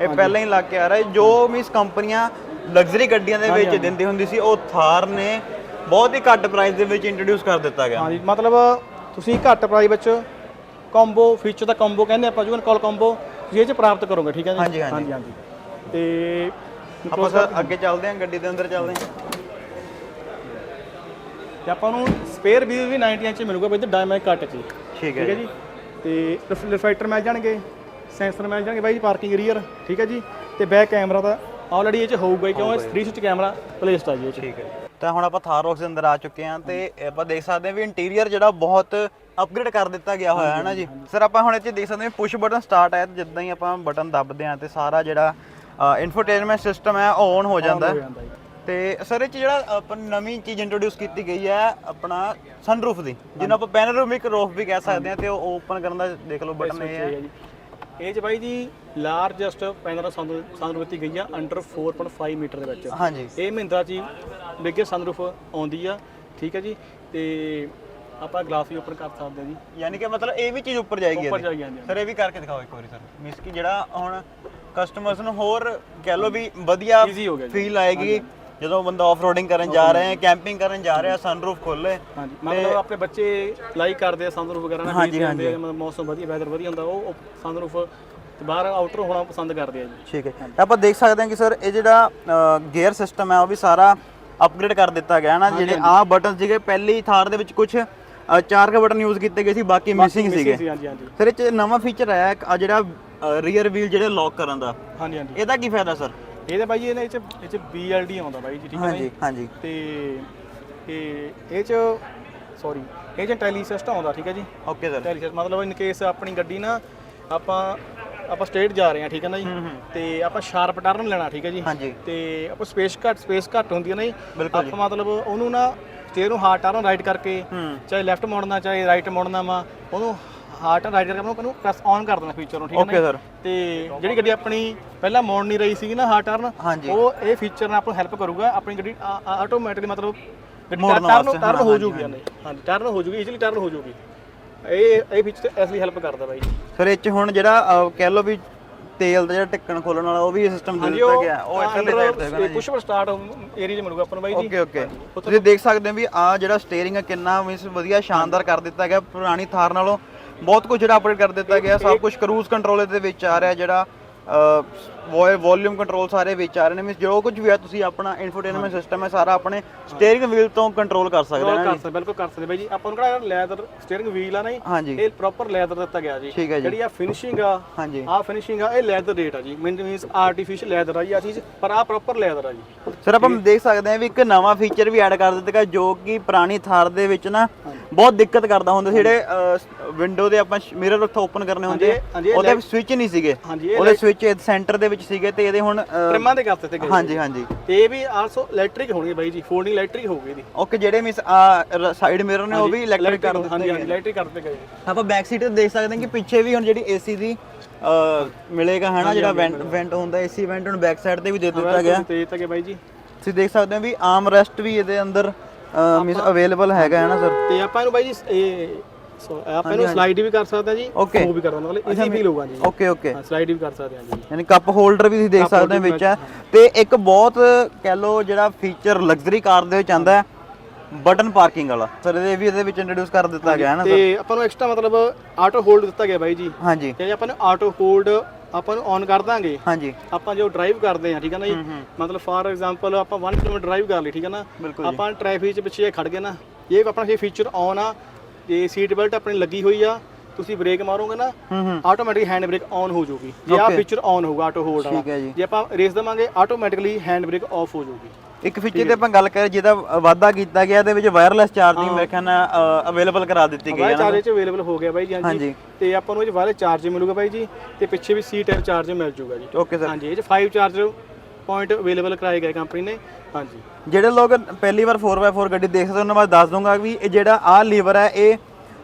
ਇਹ ਪਹਿਲਾਂ ਹੀ ਲੱਗ ਕੇ ਆ ਰਿਹਾ ਹੈ। ਜੋ ਮਿਸ ਕੰਪਨੀਆਂ ਲਗਜ਼ਰੀ ਗੱਡੀਆਂ ਦੇ ਵਿੱਚ ਦਿੰਦੀ ਹੁੰਦੀ ਸੀ ਉਹ ਥਾਰ ਨੇ ਬਹੁਤ ਹੀ ਘੱਟ ਪ੍ਰਾਈਸ ਦੇ ਵਿੱਚ ਇੰਟਰੋਡਿਊਸ ਕਰ ਦਿੱਤਾ ਗਿਆ। ਹਾਂਜੀ ਮਤਲਬ ਤੁਸੀਂ ਘੱਟ ਪ੍ਰਾਈਸ ਵਿੱਚ ਕੰਬੋ ਫੀਚਰ ਦਾ ਕੰਬੋ ਕਹਿੰਦੇ ਆਪਾਂ ਜੂਨ ਕਾਲ ਕੰਬੋ ਇਹ ਚ ਪ੍ਰਾਪਤ ਕਰੋਗੇ ਠੀਕ ਹੈ ਜੀ? ਹਾਂਜੀ, ਹਾਂਜੀ। ਹਾਂਜੀ ਤੇ ਆਪਾਂ ਸਰ ਅੱਗੇ ਚੱਲਦੇ ਹਾਂ ਗੱਡੀ ਦੇ ਅੰਦਰ ਚੱਲਦੇ ਹਾਂ। ਤੇ ਆਪਾਂ ਨੂੰ ਸਪੇਅਰ ਵੀ 90 ਇੰਚ ਮਿਲੂਗਾ ਵਿਦ ਡਾਇਮੰਡ ਕੱਟ ਚ। ਠੀਕ ਹੈ ਜੀ? ਤੇ ਰਿਫਲੈਕਟਰ ਮਿਲ ਜਾਣਗੇ ਸੈਂਸਰ ਮਿਲ ਜਾਣਗੇ ਬਾਈ ਜੀ ਪਾਰਕਿੰਗ ਰੀਅਰ ਠੀਕ ਹੈ ਜੀ? ਤੇ ਬੈਕ ਕੈਮਰਾ ਤਾਂ ਆਲਰੇਡੀ ਇਹ ਚ ਹੋਊਗਾ ਹੀ ਕਿਉਂ? ਇਹ 360 ਕੈਮਰਾ ਪਲੇਸਡ ਆ ਜੀ ਇਹ ਚ। ਠੀਕ ਹੈ ਤਾਂ ਹੁਣ ਆਪਾਂ ਥਾਰ ਰੌਕਸ ਦੇ ਅੰਦਰ ਆ ਚੁੱਕੇ ਹਾਂ ਤੇ ਆਪਾਂ ਦੇਖ ਸਕਦੇ ਹਾਂ ਵੀ ਇੰਟੀਰੀਅਰ ਜਿਹੜਾ ਬਹੁਤ ਅਪਗ੍ਰੇਡ ਕਰ ਦਿੱਤਾ ਗਿਆ ਹੋਇਆ ਹੈ ਨਾ ਜੀ? ਸਰ ਆਪਾਂ ਹੁਣ ਇੱਥੇ ਦੇਖ ਸਕਦੇ ਹਾਂ ਪੁਸ਼ ਬਟਨ ਸਟਾਰਟ ਹੈ ਤੇ ਜਿੱਦਾਂ ਹੀ ਆਪਾਂ ਬਟਨ ਦੱਬਦੇ ਹਾਂ ਤੇ ਸਾਰਾ ਜਿਹੜਾ ਇਨਫੋਟੇਨਮੈਂਟ ਸਿਸਟਮ ਹੈ ਉਹ ਔਨ ਹੋ ਜਾਂਦਾ ਹੋ। ਤੇ ਸਰ ਇਹ 'ਚ ਜਿਹੜਾ ਆਪਾਂ ਨਵੀਂ ਚੀਜ਼ ਇੰਟਰੋਡਿਊਸ ਕੀਤੀ ਗਈ ਹੈ ਆਪਣਾ ਸਨਰੂਫ ਦੀ ਜਿਹਨੂੰ ਆਪਾਂ ਪੈਨੋਰਾਮਿਕ ਰੂਫ ਵੀ ਕਹਿ ਸਕਦੇ ਹਾਂ ਤੇ ਉਹ ਓਪਨ ਕਰਨ ਦਾ ਦੇਖ ਲਓ ਬਟਨ ਇਹ ਹੈ। ਇਹ ਚ ਬਾਈ ਜੀ ਲਾਰਜੈਸਟ ਪੈਨਰਾ ਸੰਦਰੂਫ ਦਿੱਤੀ ਗਈ ਆ ਅੰਡਰ 4.5 ਮੀਟਰ ਦੇ ਵਿੱਚ। ਹਾਂਜੀ। ਇਹ ਮਹਿੰਦਰਾ ਜੀ ਬਿਗੇਸਟ ਸੰਦਰੂਫ ਆਉਂਦੀ ਆ ਠੀਕ ਹੈ ਜੀ। ਤੇ ਆਪਾਂ ਗਲਾਸ ਵੀ ਓਪਨ ਕਰ ਸਕਦੇ ਹਾਂ ਜੀ। ਯਾਨੀ ਕਿ ਮਤਲਬ ਇਹ ਵੀ ਚੀਜ਼ ਉੱਪਰ ਜਾਏਗੀ ਉੱਪਰ। ਜਾਏਗੀ, ਹਾਂਜੀ, ਸਰ ਇਹ ਵੀ ਕਰਕੇ ਦਿਖਾਓ ਇੱਕ ਵਾਰੀ ਸਰ। ਮਿਸ ਕੀ ਜਿਹੜਾ ਹੁਣ ਕਸਟਮਰਸ ਨੂੰ ਹੋਰ ਕਹਿ ਲਓ ਵੀ ਵਧੀਆ। ਫੀਲ ਆਏਗੀ। ਜਦੋਂ ਬੰਦਾ ਆਫ ਰੋਡਿੰਗ ਕਰਨ ਜਾ ਰਿਹਾ ਹੈ ਕੈਂਪਿੰਗ ਕਰਨ ਜਾ ਰਿਹਾ ਸਨਰੂਫ ਖੋਲੇ ਹਾਂਜੀ ਮਤਲਬ ਆਪਣੇ ਬੱਚੇ ਲਾਈਕ ਕਰਦੇ ਆ ਸੰਦਰੂਫ ਵਗੈਰਾ ਨਾ ਹਾਂਜੀ, ਆ, ਮਤਲਬ ਮੌਸਮ ਵਧੀਆ ਵੈਦਰ ਵਧੀਆ ਹੁੰਦਾ ਉਹ ਸੰਦਰੂਫ ਤੇ ਬਾਹਰ ਆਊਟਰ ਹੋਣਾ ਪਸੰਦ ਕਰਦੇ ਆ ਜੀ। ਠੀਕ ਹੈ। ਆਪਾਂ ਦੇਖ ਸਕਦੇ ਹਾਂ ਕਿ ਸਰ ਇਹ ਜਿਹੜਾ ਗੇਅਰ ਸਿਸਟਮ ਹੈ ਉਹ ਵੀ ਸਾਰਾ ਅਪਗ੍ਰੇਡ ਕਰ ਦਿੱਤਾ ਗਿਆ ਨਾ ਜਿਹੜੇ ਆਹ ਬਟਨ ਸੀਗੇ ਪਹਿਲੀ ਥਾਰ ਦੇ ਵਿੱਚ ਕੁਝ ਚਾਰ ਕੇ ਬਟਨ ਯੂਜ਼ ਕੀਤੇ ਗਏ ਸੀ ਬਾਕੀ ਮਿਸਿੰਗ ਸੀਗੇ। ਹਾਂਜੀ ਹਾਂਜੀ। ਸਰ ਇਹ ਚ ਨਵਾਂ ਫੀਚਰ ਆਇਆ ਆਹ ਜਿਹੜਾ ਰੀਅਰ ਵੀਲ ਜਿਹੜੇ ਲੌਕ ਕਰਨ ਦਾ। ਹਾਂਜੀ ਹਾਂਜੀ। ਇਹਦਾ ਕੀ ਫਾਇਦਾ ਸਰ ਇਹਦੇ ਬਾਈ ਇਹਦੇ ਚ ਇਹ ਚ BLD ਆਉਂਦਾ ਬਾਈ ਜੀ ਠੀਕ ਹੈ ਹਾਂਜੀ ਹਾਂਜੀ। ਤੇ ਇਹ ਇਹ ਚ ਸੌਰੀ ਇਹ ਚ ਟੈਲੀ ਸਿਸਟਮ ਆਉਂਦਾ ਠੀਕ ਹੈ ਜੀ? ਓਕੇ ਸਰ ਟੈਲੀ ਸਿਸਟਮ ਮਤਲਬ ਇਨ ਕੇਸ ਆਪਣੀ ਗੱਡੀ ਨਾ ਆਪਾਂ ਆਪਾਂ ਸਟੇਟ ਜਾ ਰਹੇ ਹਾਂ ਠੀਕ ਹੈ ਨਾ ਜੀ? ਤੇ ਆਪਾਂ ਸ਼ਾਰਪ ਟਰਨ ਲੈਣਾ ਠੀਕ ਹੈ ਜੀ? ਤੇ ਆਪਾਂ ਸਪੇਸ ਘੱਟ ਸਪੇਸ ਘੱਟ ਹੁੰਦੀ ਹੈ ਨਾ ਜੀ? ਬਿਲਕੁਲ ਆਪਾਂ ਮਤਲਬ ਉਹਨੂੰ ਨਾ ਸਟੇਅਰ ਨੂੰ ਹਾਰਡ ਟਰਨ ਰਾਈਟ ਕਰਕੇ ਚਾਹੇ ਲੈਫਟ ਮੋੜਨਾ ਚਾਹੇ ਰਾਈਟ ਮੋੜਨਾ ਵਾ ਉਹਨੂੰ ਰਾਈਟ ਕਰਕੇ ਆਪਾਂ ਉਹਨੂੰ ਪ੍ਰੈਸ ਔਨ ਕਰ ਦੇਣਾ ਫੀਚਰ ਨੂੰ ਠੀਕ ਹੈ ਓਕੇ ਸਰ ਤੇ ਜਿਹੜੀ ਗੱਡੀ ਆਪਣੀ ਪਹਿਲਾਂ ਮੋੜ ਨਹੀਂ ਰਹੀ ਸੀਗੀ ਨਾ ਹਾਰਡ ਟਰਨ ਹਾਂਜੀ। ਉਹ ਇਹ ਫੀਚਰ ਨਾਲ ਆਪਾਂ ਨੂੰ ਹੈਲਪ ਕਰੂਗਾ ਆਪਣੀ ਗੱਡੀ ਆਟੋਮੈਟਿਕਲੀ ਮਤਲਬ ਮੋੜਨ ਟਰਨ ਵਾਸਤੇ, ਟਰਨ ਹਾਂ, ਹੋ ਹਾਂਜੀ, ਜੂਗੀ ਹਾਂਜੀ। ਹਾਂਜੀ ਟਰਨ ਹੋ ਜੂਗੀ ਈਜ਼ੀਲੀ ਟਰਨ ਹੋ ਜੂਗੀ। ਇਹ ਇਹ ਫੀਚਰ ਇਸ ਲਈ ਹੈਲਪ ਕਰਦਾ ਬਾਈ ਸਰ ਇਹ ਚ ਹੁਣ ਜਿਹੜਾ ਅਹ, ਕਹਿ ਲਓ ਵੀ ਤੇਲ ਦਾ ਜਿਹੜਾ ਢੱਕਣ ਖੋਲਣ ਵਾਲਾ ਉਹ ਵੀ ਸਿਸਟਮ ਦੇ ਦਿੱਤਾ ਗਿਆ। ਉਹ ਇੱਧਰਲੇ ਸਾਈਡ ਤੇ ਹੈਗਾ ਨਾ ਜੀ। ਪੁਸ਼ ਸਟਾਰਟ ਏਰੀਆ 'ਚ ਮਿਲੂਗਾ ਆਪਾਂ ਨੂੰ ਬਾਈ ਜੀ। ਓਕੇ ਓਕੇ ਤੁਸੀਂ ਦੇਖ ਸਕਦੇ ਹੋ ਵੀ ਆ ਜਿਹੜਾ ਸਟੀਅਰਿੰਗ ਹੈ ਕਿੰਨਾ ਮੀਨਸ ਵਧੀਆ ਸ਼ਾਨਦਾਰ ਕਰ ਦਿੱਤਾ ਗਿਆ ਪੁਰਾਣੀ ਥਾਰ ਨਾਲੋਂ ਬਹੁਤ ਕੁਝ ਜਿਹੜਾ ਅਪਡੇਟ ਕਰ ਦਿੱਤਾ ਗਿਆ ਸਭ ਕੁਝ ਕਰੂਜ਼ ਕੰਟਰੋਲ ਦੇ ਵਿੱਚ ਆ ਰਿਹਾ ਜਿਹੜਾ ਵੋਲਿਊਮ ਕੰਟਰੋਲ ਸਾਰੇ ਵਿੱਚ ਆ ਰਹੇ ਨੇ ਮੀਨਸ ਜੋ ਕੁਝ ਵੀ ਹੈ ਤੁਸੀਂ ਆਪਣਾ ਇਨਫੋਟੇਨਮੈਂਟ ਸਿਸਟਮ ਹੈ ਸਾਰਾ ਆਪਣੇ ਸਟੀਅਰਿੰਗ ਵੀਲ ਤੋਂ ਕੰਟਰੋਲ ਕਰ ਸਕਦੇ ਹੋ ਕਰ ਸਕਦੇ ਬਿਲਕੁਲ ਕਰ ਸਕਦੇ ਬਾਈ ਜੀ। ਆਪਾਂ ਨੂੰ ਕਿਹੜਾ ਲੈਦਰ ਸਟੀਅਰਿੰਗ ਵੀਲ ਆ ਨਾ ਜੀ ਇਹ ਪ੍ਰੋਪਰ ਲੈਦਰ ਦਿੱਤਾ ਗਿਆ ਜੀ। ਜਿਹੜੀ ਆ ਫਿਨਿਸ਼ਿੰਗ ਆ ਹਾਂਜੀ। ਆ ਫਿਨਿਸ਼ਿੰਗ ਆ ਇਹ ਲੈਦਰ ਰੇਟ ਆ ਜੀ। ਮੀਨਸ ਆਰਟੀਫੀਸ਼ੀਅਲ ਲੈਦਰ ਆ ਜੀ ਆ ਚੀਜ਼ ਪਰ ਆ ਪ੍ਰੋਪਰ ਲੈਦਰ ਆ ਜੀ। ਸਰ ਆਪਾਂ ਦੇਖ ਸਕਦੇ ਹਾਂ ਵੀ ਇੱਕ ਨਵਾਂ ਫੀਚਰ ਵੀ ਐਡ ਕਰ ਦਿੱਤਾ ਗਿਆ ਜੋ ਕਿ ਪੁਰਾਣੀ ਥਾਰ ਦੇ ਵਿੱਚ ਨਾ ਬਹੁਤ ਦਿੱਕਤ ਕਰਦਾ ਹੁੰਦਾ ਸੀ। ਜਿਹੜੇ ਵਿੰਡੋ ਦੇ ਆਪਾਂ ਮਿਰਰ ਉੱਥੋਂ ਓਪਨ ਕਰਨੇ ਹੁੰਦੇ ਉਹਦੇ ਸਵਿਚ ਨਹੀਂ ਸੀਗੇ। ਉਹਦੇ ਸਵਿਚ ਸੈਂਟਰ ਦੇ ਵਿੱਚ ਸੀਗੇ ਤੇ ਇਹਦੇ ਹੁਣ ਟ੍ਰਿਮਾਂ ਦੇ ਕਰ ਦਿੱਤੇ ਗਏ ਹਾਂਜੀ ਹਾਂਜੀ। ਤੇ ਇਹ ਵੀ ਆਲਸੋ ਇਲੈਕਟ੍ਰਿਕ ਹੋਣੀ ਹੈ ਬਾਈ ਜੀ ਫੋਲਡਿੰਗ ਇਲੈਕਟ੍ਰਿਕ ਹੋਊਗੀ ਇਹਦੀ। ਓਕੇ ਜਿਹੜੇ ਮਿਸ ਸਾਈਡ ਮਿਰਰ ਨੇ ਉਹ ਵੀ ਇਲੈਕਟ੍ਰਿਕ ਕਰ ਦਿੱਤੇ ਹਾਂਜੀ ਹਾਂਜੀ ਇਲੈਕਟ੍ਰਿਕ ਕਰ ਦਿੱਤੇ ਗਏ ਆਪਾਂ ਬੈਕ ਸੀਟ ਤੇ ਦੇਖ ਸਕਦੇ ਹਾਂ ਕਿ ਪਿੱਛੇ ਵੀ ਹੁਣ ਜਿਹੜੀ ਏਸੀ ਦੀ ਮਿਲੇਗਾ ਹੈ ਨਾ ਜਿਹੜਾ ਵੈਂਟ ਵੈਂਟ ਹੁੰਦਾ ਏਸੀ ਵੈਂਟ ਹੁਣ ਬੈਕ ਸਾਈਡ ਤੇ ਵੀ ਦੇ ਦਿੱਤਾ ਗਿਆ। ਤੇ ਤਾਂ ਕਿ ਬਾਈ ਜੀ। ਤੁਸੀਂ ਦੇਖ ਸਕਦੇ ਹੋ ਵੀ ਆਰਮ ਰੈਸਟ ਵੀ ਇਹਦੇ ਅੰਦਰ ਮਿਸ ਅਵੇਲੇਬਲ ਹੈਗਾ ਹੈ ਨਾ ਸਰ ਤੇ ਆਪਾਂ ਇਹਨੂੰ ਬਾਈ ਜੀ ਇਹ ਸੋ ਆਪਾਂ ਇਹਨੂੰ ਸਲਾਈਡ ਵੀ ਕਰ ਸਕਦੇ ਆ ਜੀ Okay. ਉਹ ਵੀ ਕਰ ਸਕਦੇ ਹਾਂ, ਮਤਲਬ ਇਜ਼ੀ ਫੀਲ ਹੋਊਗਾ ਜੀ। ਓਕੇ ਓਕੇ ਹਾਂ ਸਲਾਈਡ ਵੀ ਕਰ ਸਕਦੇ ਆ ਜੀ। ਯਾਨੀ ਕੱਪ ਹੋਲਡਰ ਵੀ ਤੁਸੀਂ ਦੇਖ ਸਕਦੇ ਹੋ ਵਿੱਚ। ਹੈ ਤੇ ਇੱਕ ਬਹੁਤ ਕਹਿ ਲਓ ਜਿਹੜਾ ਫੀਚਰ ਲਗਜ਼ਰੀ ਕਾਰ ਦੇ ਵਿੱਚ ਆਂਦਾ ਹੈ ਬਟਨ ਪਾਰਕਿੰਗ ਵਾਲਾ। ਸਰ ਇਹਦੇ ਵੀ ਇਹਦੇ ਵਿੱਚ ਇੰਟਰੋਡਿਊਸ ਕਰ ਦਿੱਤਾ ਗਿਆ ਹੈ ਨਾ ਸਰ ਤੇ ਆਪਾਂ ਨੂੰ ਐਕਸਟਰਾ ਮਤਲਬ ਆਟੋ ਹੋਲਡ ਦਿੱਤਾ ਗਿਆ ਬਾਈ ਜੀ। ਹਾਂਜੀ। ਤੇ ਆਪਾਂ ਨੂੰ ਆਟੋ ਹੋਲਡ ਆਪਾਂ ਨੂੰ ਔਨ ਕਰ ਦਾਂਗੇ। ਹਾਂਜੀ। ਆਪਾਂ ਜੋ ਡਰਾਈਵ ਕਰਦੇ ਆ ਠੀਕ ਹੈ ਨਾ ਜੀ? ਮਤਲਬ ਫਾਰ ਐਗਜ਼ਾਮਪਲ ਆਪਾਂ 1 ਕਿਲੋਮੀਟਰ ਡਰਾਈਵ ਕਰ ਲਈ ਠੀਕ ਹੈ ਨਾ? ਆਪਾਂ ਟ੍ਰੈਫਿਕ 'ਚ ਪਿੱਛੇ ਖੜ ਗਏ ਨਾ ਇਹ ਆਪਣਾ ਇਹ ਫੀਚਰ ਔਨ ਆ। ਤੇ ਸੀਟ ਬੈਲਟ ਆਪਣੀ ਲੱਗੀ ਹੋਈ ਆ ਤੁਸੀਂ ਬ੍ਰੇਕ ਮਾਰੋਗੇ ਨਾ ਆਟੋਮੈਟਿਕ ਹੈਂਡ ਬ੍ਰੇਕ ਔਨ ਹੋ ਜਾਊਗੀ। ਜੇ ਆ. ਫੀਚਰ ਔਨ ਹੋਊਗਾ ਆਟੋ ਹੋਲਡ ਵਾਲਾ। ਜੀ। ਆਪਾਂ ਰੇਸ ਦਵਾਂਗੇ ਆਟੋਮੈਟਿਕਲੀ ਹੈਂਡ ਬ੍ਰੇਕ ਆਫ ਹੋ ਜਾਊਗੀ। ਇੱਕ ਫੀਚਰ ਤੇ ਆਪਾਂ ਗੱਲ ਕਰੀਏ ਜਿਹਦਾ ਵਾਅਦਾ ਕੀਤਾ ਗਿਆ ਇਹਦੇ ਵਿੱਚ ਵਾਇਰਲੈਸ ਚਾਰਜਿੰਗ ਮੇਰੇ ਖਿਆਲ ਨਾਲ ਅਵੇਲੇਬਲ ਕਰਾ ਦਿੱਤੀ ਗਈ ਹੈ ਨਾ। ਚਾਰਜ ਚ ਅਵੇਲੇਬਲ ਹੋ ਗਿਆ ਬਾਈ ਜੀ ਹਾਂਜੀ। ਤੇ ਆਪਾਂ ਨੂੰ ਇਹ 'ਚ ਵਾਇਰ ਚਾਰਜ ਮਿਲੂਗਾ ਬਾਈ ਜੀ ਤੇ ਪਿੱਛੇ ਵੀ ਸੀ ਟਾਈਪ ਚਾਰਜ ਮਿਲ ਜਾਊਗਾ ਜੀ। ਓਕੇ ਸਰ ਹਾਂਜੀ ਇਹ ਚ 5 ਚਾਰਜ ਪੁਆਇੰਟ ਅਵੇਲੇਬਲ ਕਰਾਏ ਗਏ ਕੰਪਨੀ ਨੇ। ਹਾਂਜੀ। ਜਿਹੜੇ ਲੋਕ ਪਹਿਲੀ ਵਾਰ 4x4 ਗੱਡੀ ਦੇਖ ਸਕਦੇ ਉਹਨਾਂ ਬਾਅਦ ਦੱਸ ਦੂੰਗਾ ਵੀ ਇਹ ਜਿਹੜਾ ਆਹ ਲੀਵਰ ਹੈ ਇਹ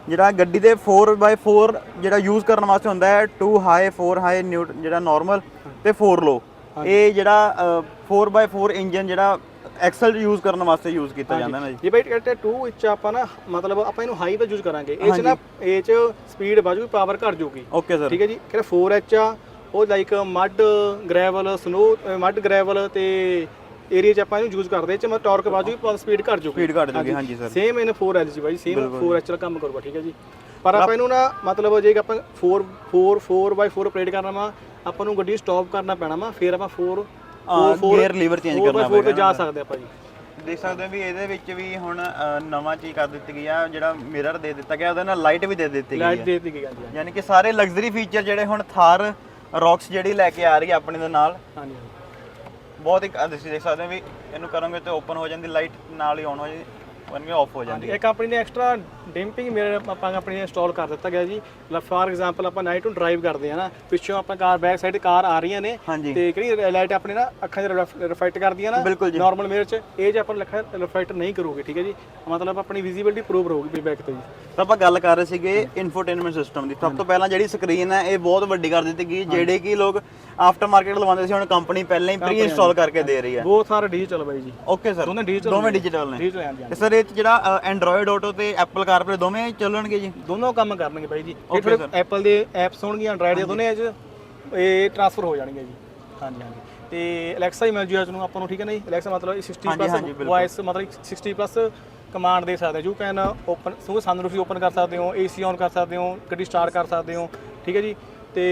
ਜਿਹੜਾ ਗੱਡੀ ਦੇ 4x4 ਜਿਹੜਾ ਯੂਜ਼ ਕਰਨ ਵਾਸਤੇ ਹੁੰਦਾ ਹੈ 2 ਹਾਈ 4 ਹਾਈ ਜਿਹੜਾ ਨਾਰਮਲ ਤੇ 4 ਲੋ ਇਹ ਜਿਹੜਾ 4x4 ਇੰਜਨ ਜਿਹੜਾ ਐਕਸਲ ਯੂਜ਼ ਕਰਨ ਵਾਸਤੇ ਯੂਜ਼ ਕੀਤਾ ਜਾਂਦਾ ਹੈ ਨਾ ਜੀ। ਇਹ ਬਾਈ ਟੈਟ 2 ਵਿੱਚ ਆਪਾਂ ਨਾ ਮਤਲਬ ਆਪਾਂ ਇਹਨੂੰ ਹਾਈ ਤੇ ਯੂਜ਼ ਕਰਾਂਗੇ। ਇਹ ਚ ਨਾ ਇਹ ਚ ਸਪੀਡ ਵਧੂਗੀ ਪਾਵਰ ਘਟ ਜਾਊਗੀ ਓਕੇ ਸਰ ਠੀਕ ਹੈ ਜੀ? ਕਿਹੜਾ 4H ਆ ਉਹ like mud gravel snow mud gravel ਤੇ ਏਰੀਆ ਚ ਆਪਾਂ ਇਹਨੂੰ ਯੂਜ਼ ਕਰਦੇ ਚ ਮੈਂ ਟਾਰਕ ਵਧੂਗੀ ਪਰ ਸਪੀਡ ਘਟ ਜਾਊਗੀ ਸਪੀਡ ਘਟ ਜੂਗੀ ਹਾਂਜੀ। ਸਰ ਸੇਮ ਇਹਨੇ 4L ਜੀ ਬਾਈ ਸੇਮ 4H ਦਾ ਕੰਮ ਕਰੂਗਾ ਠੀਕ ਹੈ ਜੀ। ਪਰ ਆਪਾਂ ਇਹਨੂੰ ਨਾ ਮਤਲਬ ਜੇ ਆਪਾਂ 4 4 4x4 ਅਪਰੇਟ ਕਰਨਾ ਵਾ ਆਪਾਂ ਨੂੰ ਗੱਡੀ ਸਟਾਪ ਕਰਨਾ ਪੈਣਾ ਵਾ ਫਿਰ ਆਪਾਂ 4 gear lever change ਕਰਨਾ ਪਏਗਾ ਤੇ ਜਾ ਸਕਦੇ ਆਪਾਂ ਜੀ। ਦੇਖ ਸਕਦੇ ਹੋ ਵੀ ਇਹਦੇ ਵਿੱਚ ਵੀ ਹੁਣ ਨਵਾਂ ਚੀਜ਼ ਕਰ ਦਿੱਤੀ ਗਈ ਆ ਜਿਹੜਾ ਮਿਰਰ ਦੇ ਦਿੱਤਾ ਗਿਆ ਉਹਦੇ ਨਾਲ ਲਾਈਟ ਵੀ ਦੇ ਦਿੱਤੀ ਗਈ ਲਾਈਟ ਹੈ ਦੇ ਦਿੱਤੀ ਗਈ ਹਾਂਜੀ। ਯਾਨੀ ਕਿ ਸਾਰੇ ਲਗਜ਼ਰੀ ਫੀਚਰ ਜਿਹੜੇ ਹੁਣ ਥਾਰ ਰੌਕਸ ਜਿਹੜੀ ਲੈ ਕੇ ਆ ਰਹੀ ਹੈ ਆਪਣੇ ਦੇ ਨਾਲ ਹਾਂਜੀ। ਬਹੁਤ ਹੀ ਤੁਸੀਂ ਦੇਖ ਸਕਦੇ ਹੋ ਵੀ ਇਹਨੂੰ ਕਰੋਗੇ ਤੇ ਓਪਨ ਹੋ ਜਾਂਦੀ ਲਾਈਟ ਨਾਲ ਹੀ ਆਨ ਹੋ ਜਾਂਦੀ ਵਨ ਵੀ ਆਫ ਹੋ ਜਾਂਦੀ ਹੈ। ਇਹ ਕੰਪਨੀ ਨੇ ਐਕਸਟਰਾ ਡੈਂਪਿੰਗ ਮਿਰਰ ਆਪਾਂ ਕੰਪਨੀ ਨੇ ਇੰਸਟਾਲ ਕਰ ਦਿੱਤਾ ਗਿਆ ਜੀ। ਫਾਰ ਐਗਜ਼ਾਮਪਲ ਆਪਾਂ ਨਾਈਟ ਨੂੰ ਡਰਾਈਵ ਕਰਦੇ ਆ ਨਾ ਪਿੱਛੋਂ ਆਪਾਂ ਕਾਰ ਬੈਕ ਸਾਈਡ ਕਾਰ ਆ ਰਹੀਆਂ ਨੇ ਤੇ ਕਿਹੜੀ ਲਾਈਟ ਆਪਣੇ ਨਾ ਅੱਖਾਂ 'ਚ ਰਿਫਲੈਕਟ ਕਰਦੀਆਂ ਨਾ। ਨਾਰਮਲ ਮਿਰਰ 'ਚ ਇਹ ਜੇ ਆਪਾਂ ਅੱਖਾਂ ਰਿਫਲੈਕਟ ਨਹੀਂ ਕਰੂਗੀ ਠੀਕ ਹੈ ਜੀ? ਮਤਲਬ ਆਪਣੀ ਵਿਜ਼ਿਬਿਲਟੀ ਪ੍ਰੂਵ ਰਹੂਗੀ ਬੈਕ ਤੋਂ ਜੀ। ਤਾਂ ਆਪਾਂ ਗੱਲ ਕਰ ਰਹੇ ਸੀਗੇ ਇਨਫੋਟੇਨਮੈਂਟ ਸਿਸਟਮ ਦੀ। ਸਭ ਤੋਂ ਪਹਿਲਾਂ ਜਿਹੜੀ ਸਕਰੀਨ ਹੈ ਇਹ ਬਹੁਤ ਵੱਡੀ ਕਰ ਦਿੱਤੀ ਗਈ ਜਿਹੜੇ ਕਿ ਲੋਕ ਆਫਟਰ ਮਾਰਕੀਟ ਲਵਾਉਂਦੇ ਸੀ ਹੁਣ ਕੰਪਨੀ ਪਹਿਲਾਂ ਹੀ ਪ੍ਰੀ ਇੰਸਟਾਲ ਕਰਕੇ ਦੇ ਰਹੀ ਹੈ। ਬਹੁਤ ਸਾਰੇ ਡਿਜੀਟਲ ਬਾਈ ਜੀ। ਓਕੇ ਸਰ ਦੋਨੇ digital ਦੋਵੇਂ। ਡਿਜੀਟਲ ਨੇ। ਡਿਜੀਟਲ ਹਾਂਜੀ ਤੇ ਸਰ ਇਹ 'ਚ ਜਿਹੜਾ ਐਂਡਰੋਇਡ ਆਟੋ ਤੇ ਐਪਲ ਕਾਰਪਲੇ ਦੋਵੇਂ ਚੱਲਣਗੇ ਜੀ? ਦੋਨੋਂ ਕੰਮ ਕਰਨਗੇ ਬਾਈ ਜੀ। ਇਹ ਥੋੜੇ. ਐਪਲ ਦੇ ਐਪਸ ਹੋਣਗੀਆਂ ਐਂਡਰਾਇਡ ਦੇ ਦੋਨੇ ਇਹ 'ਚ ਇਹ ਟ੍ਰਾਂਸਫਰ ਹੋ ਜਾਣਗੇ ਜੀ। ਹਾਂਜੀ ਹਾਂਜੀ। ਤੇ ਅਲੈਕਸਾ ਹੀ ਮਿਲ ਜੂ ਅੱਜ ਨੂੰ ਆਪਾਂ ਨੂੰ ਠੀਕ ਹੈ ਨਾ ਜੀ? ਅਲੈਕਸਾ ਮਤਲਬ ਇਹ 60 ਹਾਂਜੀ, ਹਾਂਜੀ, ਪਲੱਸ। ਵੌਇਸ ਮਤਲਬ 60 ਪਲੱਸ ਕਮਾਂਡ ਦੇ ਸਕਦੇ ਯੂ ਕੈਨ ਓਪਨ ਸੋ ਸਾਨੂੰ ਤੁਸੀਂ ਓਪਨ ਕਰ ਸਕਦੇ ਹੋ ਏਸੀ ਔਨ ਕਰ ਸਕਦੇ ਹੋ ਗੱਡੀ ਸਟਾਰਟ ਕਰ ਸਕਦੇ ਹੋ ਠੀਕ ਹੈ ਜੀ? ਤੇ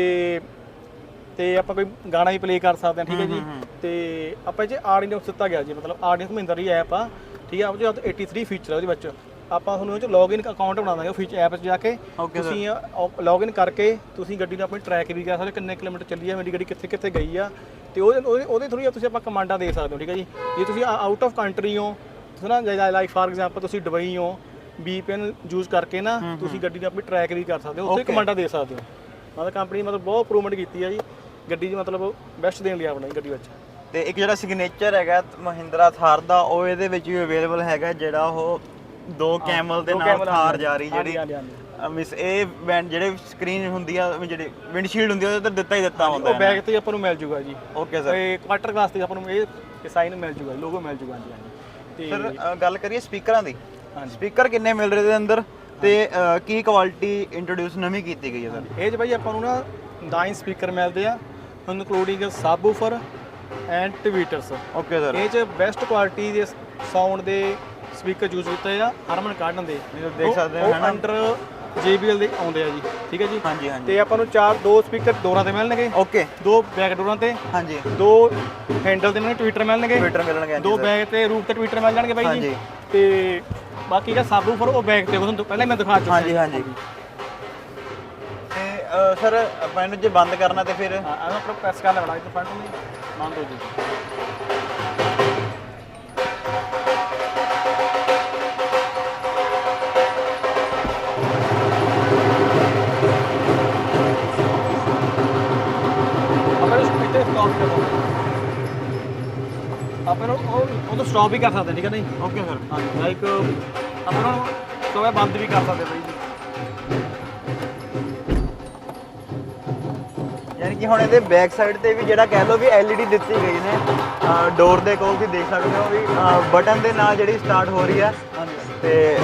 ਤੇ ਆਪਾਂ ਕੋਈ ਗਾਣਾ ਵੀ ਪਲੇ ਕਰ ਸਕਦੇ ਹਾਂ ਠੀਕ ਹੈ ਜੀ? ਤੇ ਆਪਾਂ ਇਹ 'ਚ ਆਡੀਓ ਦਿੱਤਾ ਗਿਆ ਜੀ ਮਤਲਬ ਆਡੀਓ ਮਹਿੰਦਰ ਦੀ ਐਪ ਆ ਠੀਕ ਹੈ ਉਹਦੇ 83 ਫੀਚਰ ਆ ਉਹਦੇ ਵਿੱਚ। ਆਪਾਂ ਤੁਹਾਨੂੰ ਇਹ 'ਚ ਲੌਗਇਨ ਅਕਾਊਂਟ ਬਣਾ ਦਾਂਗੇ ਫੀਚਰ ਐਪ 'ਚ ਜਾ ਕੇ. ਤੁਸੀਂ ਲੌਗਇਨ ਕਰਕੇ ਤੁਸੀਂ ਗੱਡੀ ਦਾ ਆਪਣੀ ਟਰੈਕ ਵੀ ਕਰ ਸਕਦੇ ਹੋ, ਕਿੰਨੇ ਕਿਲੋਮੀਟਰ ਚੱਲੀ ਆ ਮੇਰੀ ਗੱਡੀ ਕਿੱਥੇ ਕਿੱਥੇ ਗਈ ਆ। ਤੇ ਉਹਦੇ ਉਹਦੇ- ਉਹਦੇ ਥਰੂ ਤੁਸੀਂ ਆਪਾਂ ਕਮਾਂਡਾਂ ਦੇ ਸਕਦੇ ਹੋ ਠੀਕ ਹੈ ਜੀ? ਜੇ ਤੁਸੀਂ ਆਊਟ ਆਫ ਕੰਟਰੀ ਹੋ ਤੁਸੀਂ ਨਾ ਲਾਈਕ ਫਾਰ ਐਗਜ਼ਾਮਪਲ ਤੁਸੀਂ ਦੁਬਈ ਹੋ VPN ਯੂਜ਼ ਕਰਕੇ ਨਾ ਤੁਸੀਂ ਗੱਡੀ ਦਾ ਆਪਣੀ ਟਰੈਕ ਵੀ ਕਰ ਸਕਦੇ ਹੋ ਉੱਥੇ ਕਮਾਂਡਾਂ ਦੇ ਸਕਦੇ ਹੋ। ਮਤਲਬ ਕੰਪਨੀ ਮਤਲਬ ਬਹੁਤ ਇੰਪਰੂਵਮੈਂਟ ਕੀਤੀ ਆ ਜੀ। ਗੱਡੀ 'ਚ ਮਤਲਬ ਬੈਸਟ ਦੇਣ ਲਈ ਆਪਣੀ ਗੱਡੀ ਵਿੱਚ। ਤੇ ਇੱਕ ਜਿਹੜਾ ਸਿਗਨੇਚਰ ਹੈਗਾ ਮਹਿੰਦਰਾ ਥਾਰ ਦਾ ਉਹ ਇਹਦੇ ਵਿੱਚ ਵੀ ਅਵੇਲੇਬਲ ਹੈਗਾ ਜਿਹੜਾ ਉਹ ਦੋ ਕੈਮਲ ਦੇ ਦੋ ਨਾਲ camel ਥਾਰ ਜਾ ਰਹੀ ਜਿਹੜੀ ਹਾਂਜੀ, ਹਾਂਜੀ। ਮਿਸ ਇਹ ਬੈਂਡ ਜਿਹੜੇ ਸਕਰੀਨ ਹੁੰਦੀ ਆ ਜਿਹੜੇ ਵਿੰਡਸ਼ੀਲਡ ਹੁੰਦੀ ਆ ਉਹਦੇ ਤੇ ਦਿੱਤਾ ਹੀ ਦਿੱਤਾ ਹੁੰਦਾ ਉਹ ਬੈਗ ਤੇ ਆਪਾਂ ਨੂੰ ਮਿਲ ਜੂਗਾ ਜੀ। ਓਕੇ ਸਰ ਇਹ ਕੁਆਟਰ ਕਲਾਸ ਤੇ ਆਪਾਂ ਨੂੰ ਇਹ ਸਾਈਨ ਮਿਲ ਜੂਗਾ ਲੋਗੋ ਮਿਲ ਜੂਗਾ ਹਾਂਜੀ ਹਾਂਜੀ। ਤੇ ਸਰ ਗੱਲ ਕਰੀਏ ਸਪੀਕਰਾਂ ਦੀ। ਹਾਂਜੀ। ਸਪੀਕਰ ਕਿੰਨੇ ਮਿਲ ਰਹੇ ਦੇ ਅੰਦਰ ਤੇ ਅ, ਕੀ ਕੁਆਲਿਟੀ ਇੰਟਰੋਡਿਊਸ ਨਵੀਂ ਕੀਤੀ ਗਈ ਹੈ ਸਰ ਇਹ 'ਚ ਬਾਈ ਆਪਾਂ ਨੂੰ ਨਾ 9 ਸਪੀਕਰ ਮਿਲਦੇ ਆ। Including subwoofer and tweeters okay sir ਇਹ 'ਚ ਬੈਸਟ ਕੁਆਲਿਟੀ ਦੇ ਸਾਊਂਡ ਦੇ ਸਪੀਕਰ ਯੂਜ਼ ਕੀਤੇ ਆ ਹਰਮਨ ਕਾਰਡਨ ਦੇ। ਦੇਖ ਸਕਦੇ ਹੋ, ਹਨਾ? ਅੰਡਰ JBL ਦੇ ਆਉਂਦੇ ਆ ਜੀ ਠੀਕ ਹੈ ਜੀ? ਹਾਂਜੀ ਹਾਂਜੀ। ਤੇ ਆਪਾਂ ਨੂੰ ਚਾਰ ਦੋ ਸਪੀਕਰ ਡੋਰਾਂ ਤੇ ਮਿਲਣਗੇ। ਓਕੇ ਦੋ ਬੈਕ ਡੋਰਾਂ ਤੇ। ਹਾਂਜੀ। ਦੋ ਹੈਂਡਲ ਦੇ ਮਿਲਣਗੇ ਟਵੀਟਰ ਮਿਲਣਗੇ। ਟਵਿੱਟਰ ਮਿਲਣਗੇ ਦੋ। ਬੈਗ ਤੇ ਰੂਫ ਤੇ ਟਵੀਟਰ ਮਿਲ ਜਾਣਗੇ ਬਾਈ ਜੀ। ਹਾਂਜੀ। ਤੇ ਬਾਕੀ ਜਿਹੜਾ ਸਬਵੂਫਰ ਉਹ ਬੈਗ ਤੇ ਤੁਹਾਨੂੰ ਪਹਿਲਾਂ ਹੀ ਮੈਂ ਦਿਖਾ ਚੁੱਕਾ ਹਾਂਜੀ ਹਾਂਜੀ। ਸਰ ਆਪਾਂ ਇਹਨੂੰ ਜੇ ਬੰਦ ਕਰਨਾ ਤੇ ਫਿਰ ਹਾਂ ਇਹਨੂੰ ਆਪਣਾ ਪ੍ਰੈਸ ਕਰ ਲੈਣਾ ਇੱਥੇ ਫਰੰਟ ਨੂੰ ਬੰਦ ਹੋ ਜੀ। ਆਪਾਂ ਨੂੰ ਉਹ ਉਹ ਤੋਂ ਸਟਾਪ ਵੀ ਕਰ ਸਕਦੇ ਠੀਕ ਹੈ ਨਹੀਂ? ਓਕੇ ਸਰ ਹਾਂਜੀ ਲਾਈਕ ਆਪਾਂ ਨੂੰ ਸੋਵੇ ਬੰਦ ਵੀ ਕਰ ਸਕਦੇ ਬਾਈ। ਜੀ ਹੁਣ ਇਹਦੇ ਬੈਕ ਸਾਈਡ ਤੇ ਵੀ ਜਿਹੜਾ ਕਹਿ ਲਓ ਵੀ LED ਦਿੱਤੀ ਗਈ ਨੇ ਡੋਰ ਦੇ ਕੋਲ ਵੀ ਦੇਖ ਸਕਦੇ ਹੋ ਵੀ ਬਟਨ ਦੇ ਨਾਲ ਜਿਹੜੀ ਸਟਾਰਟ ਹੋ ਰਹੀ ਹੈ ਤੇ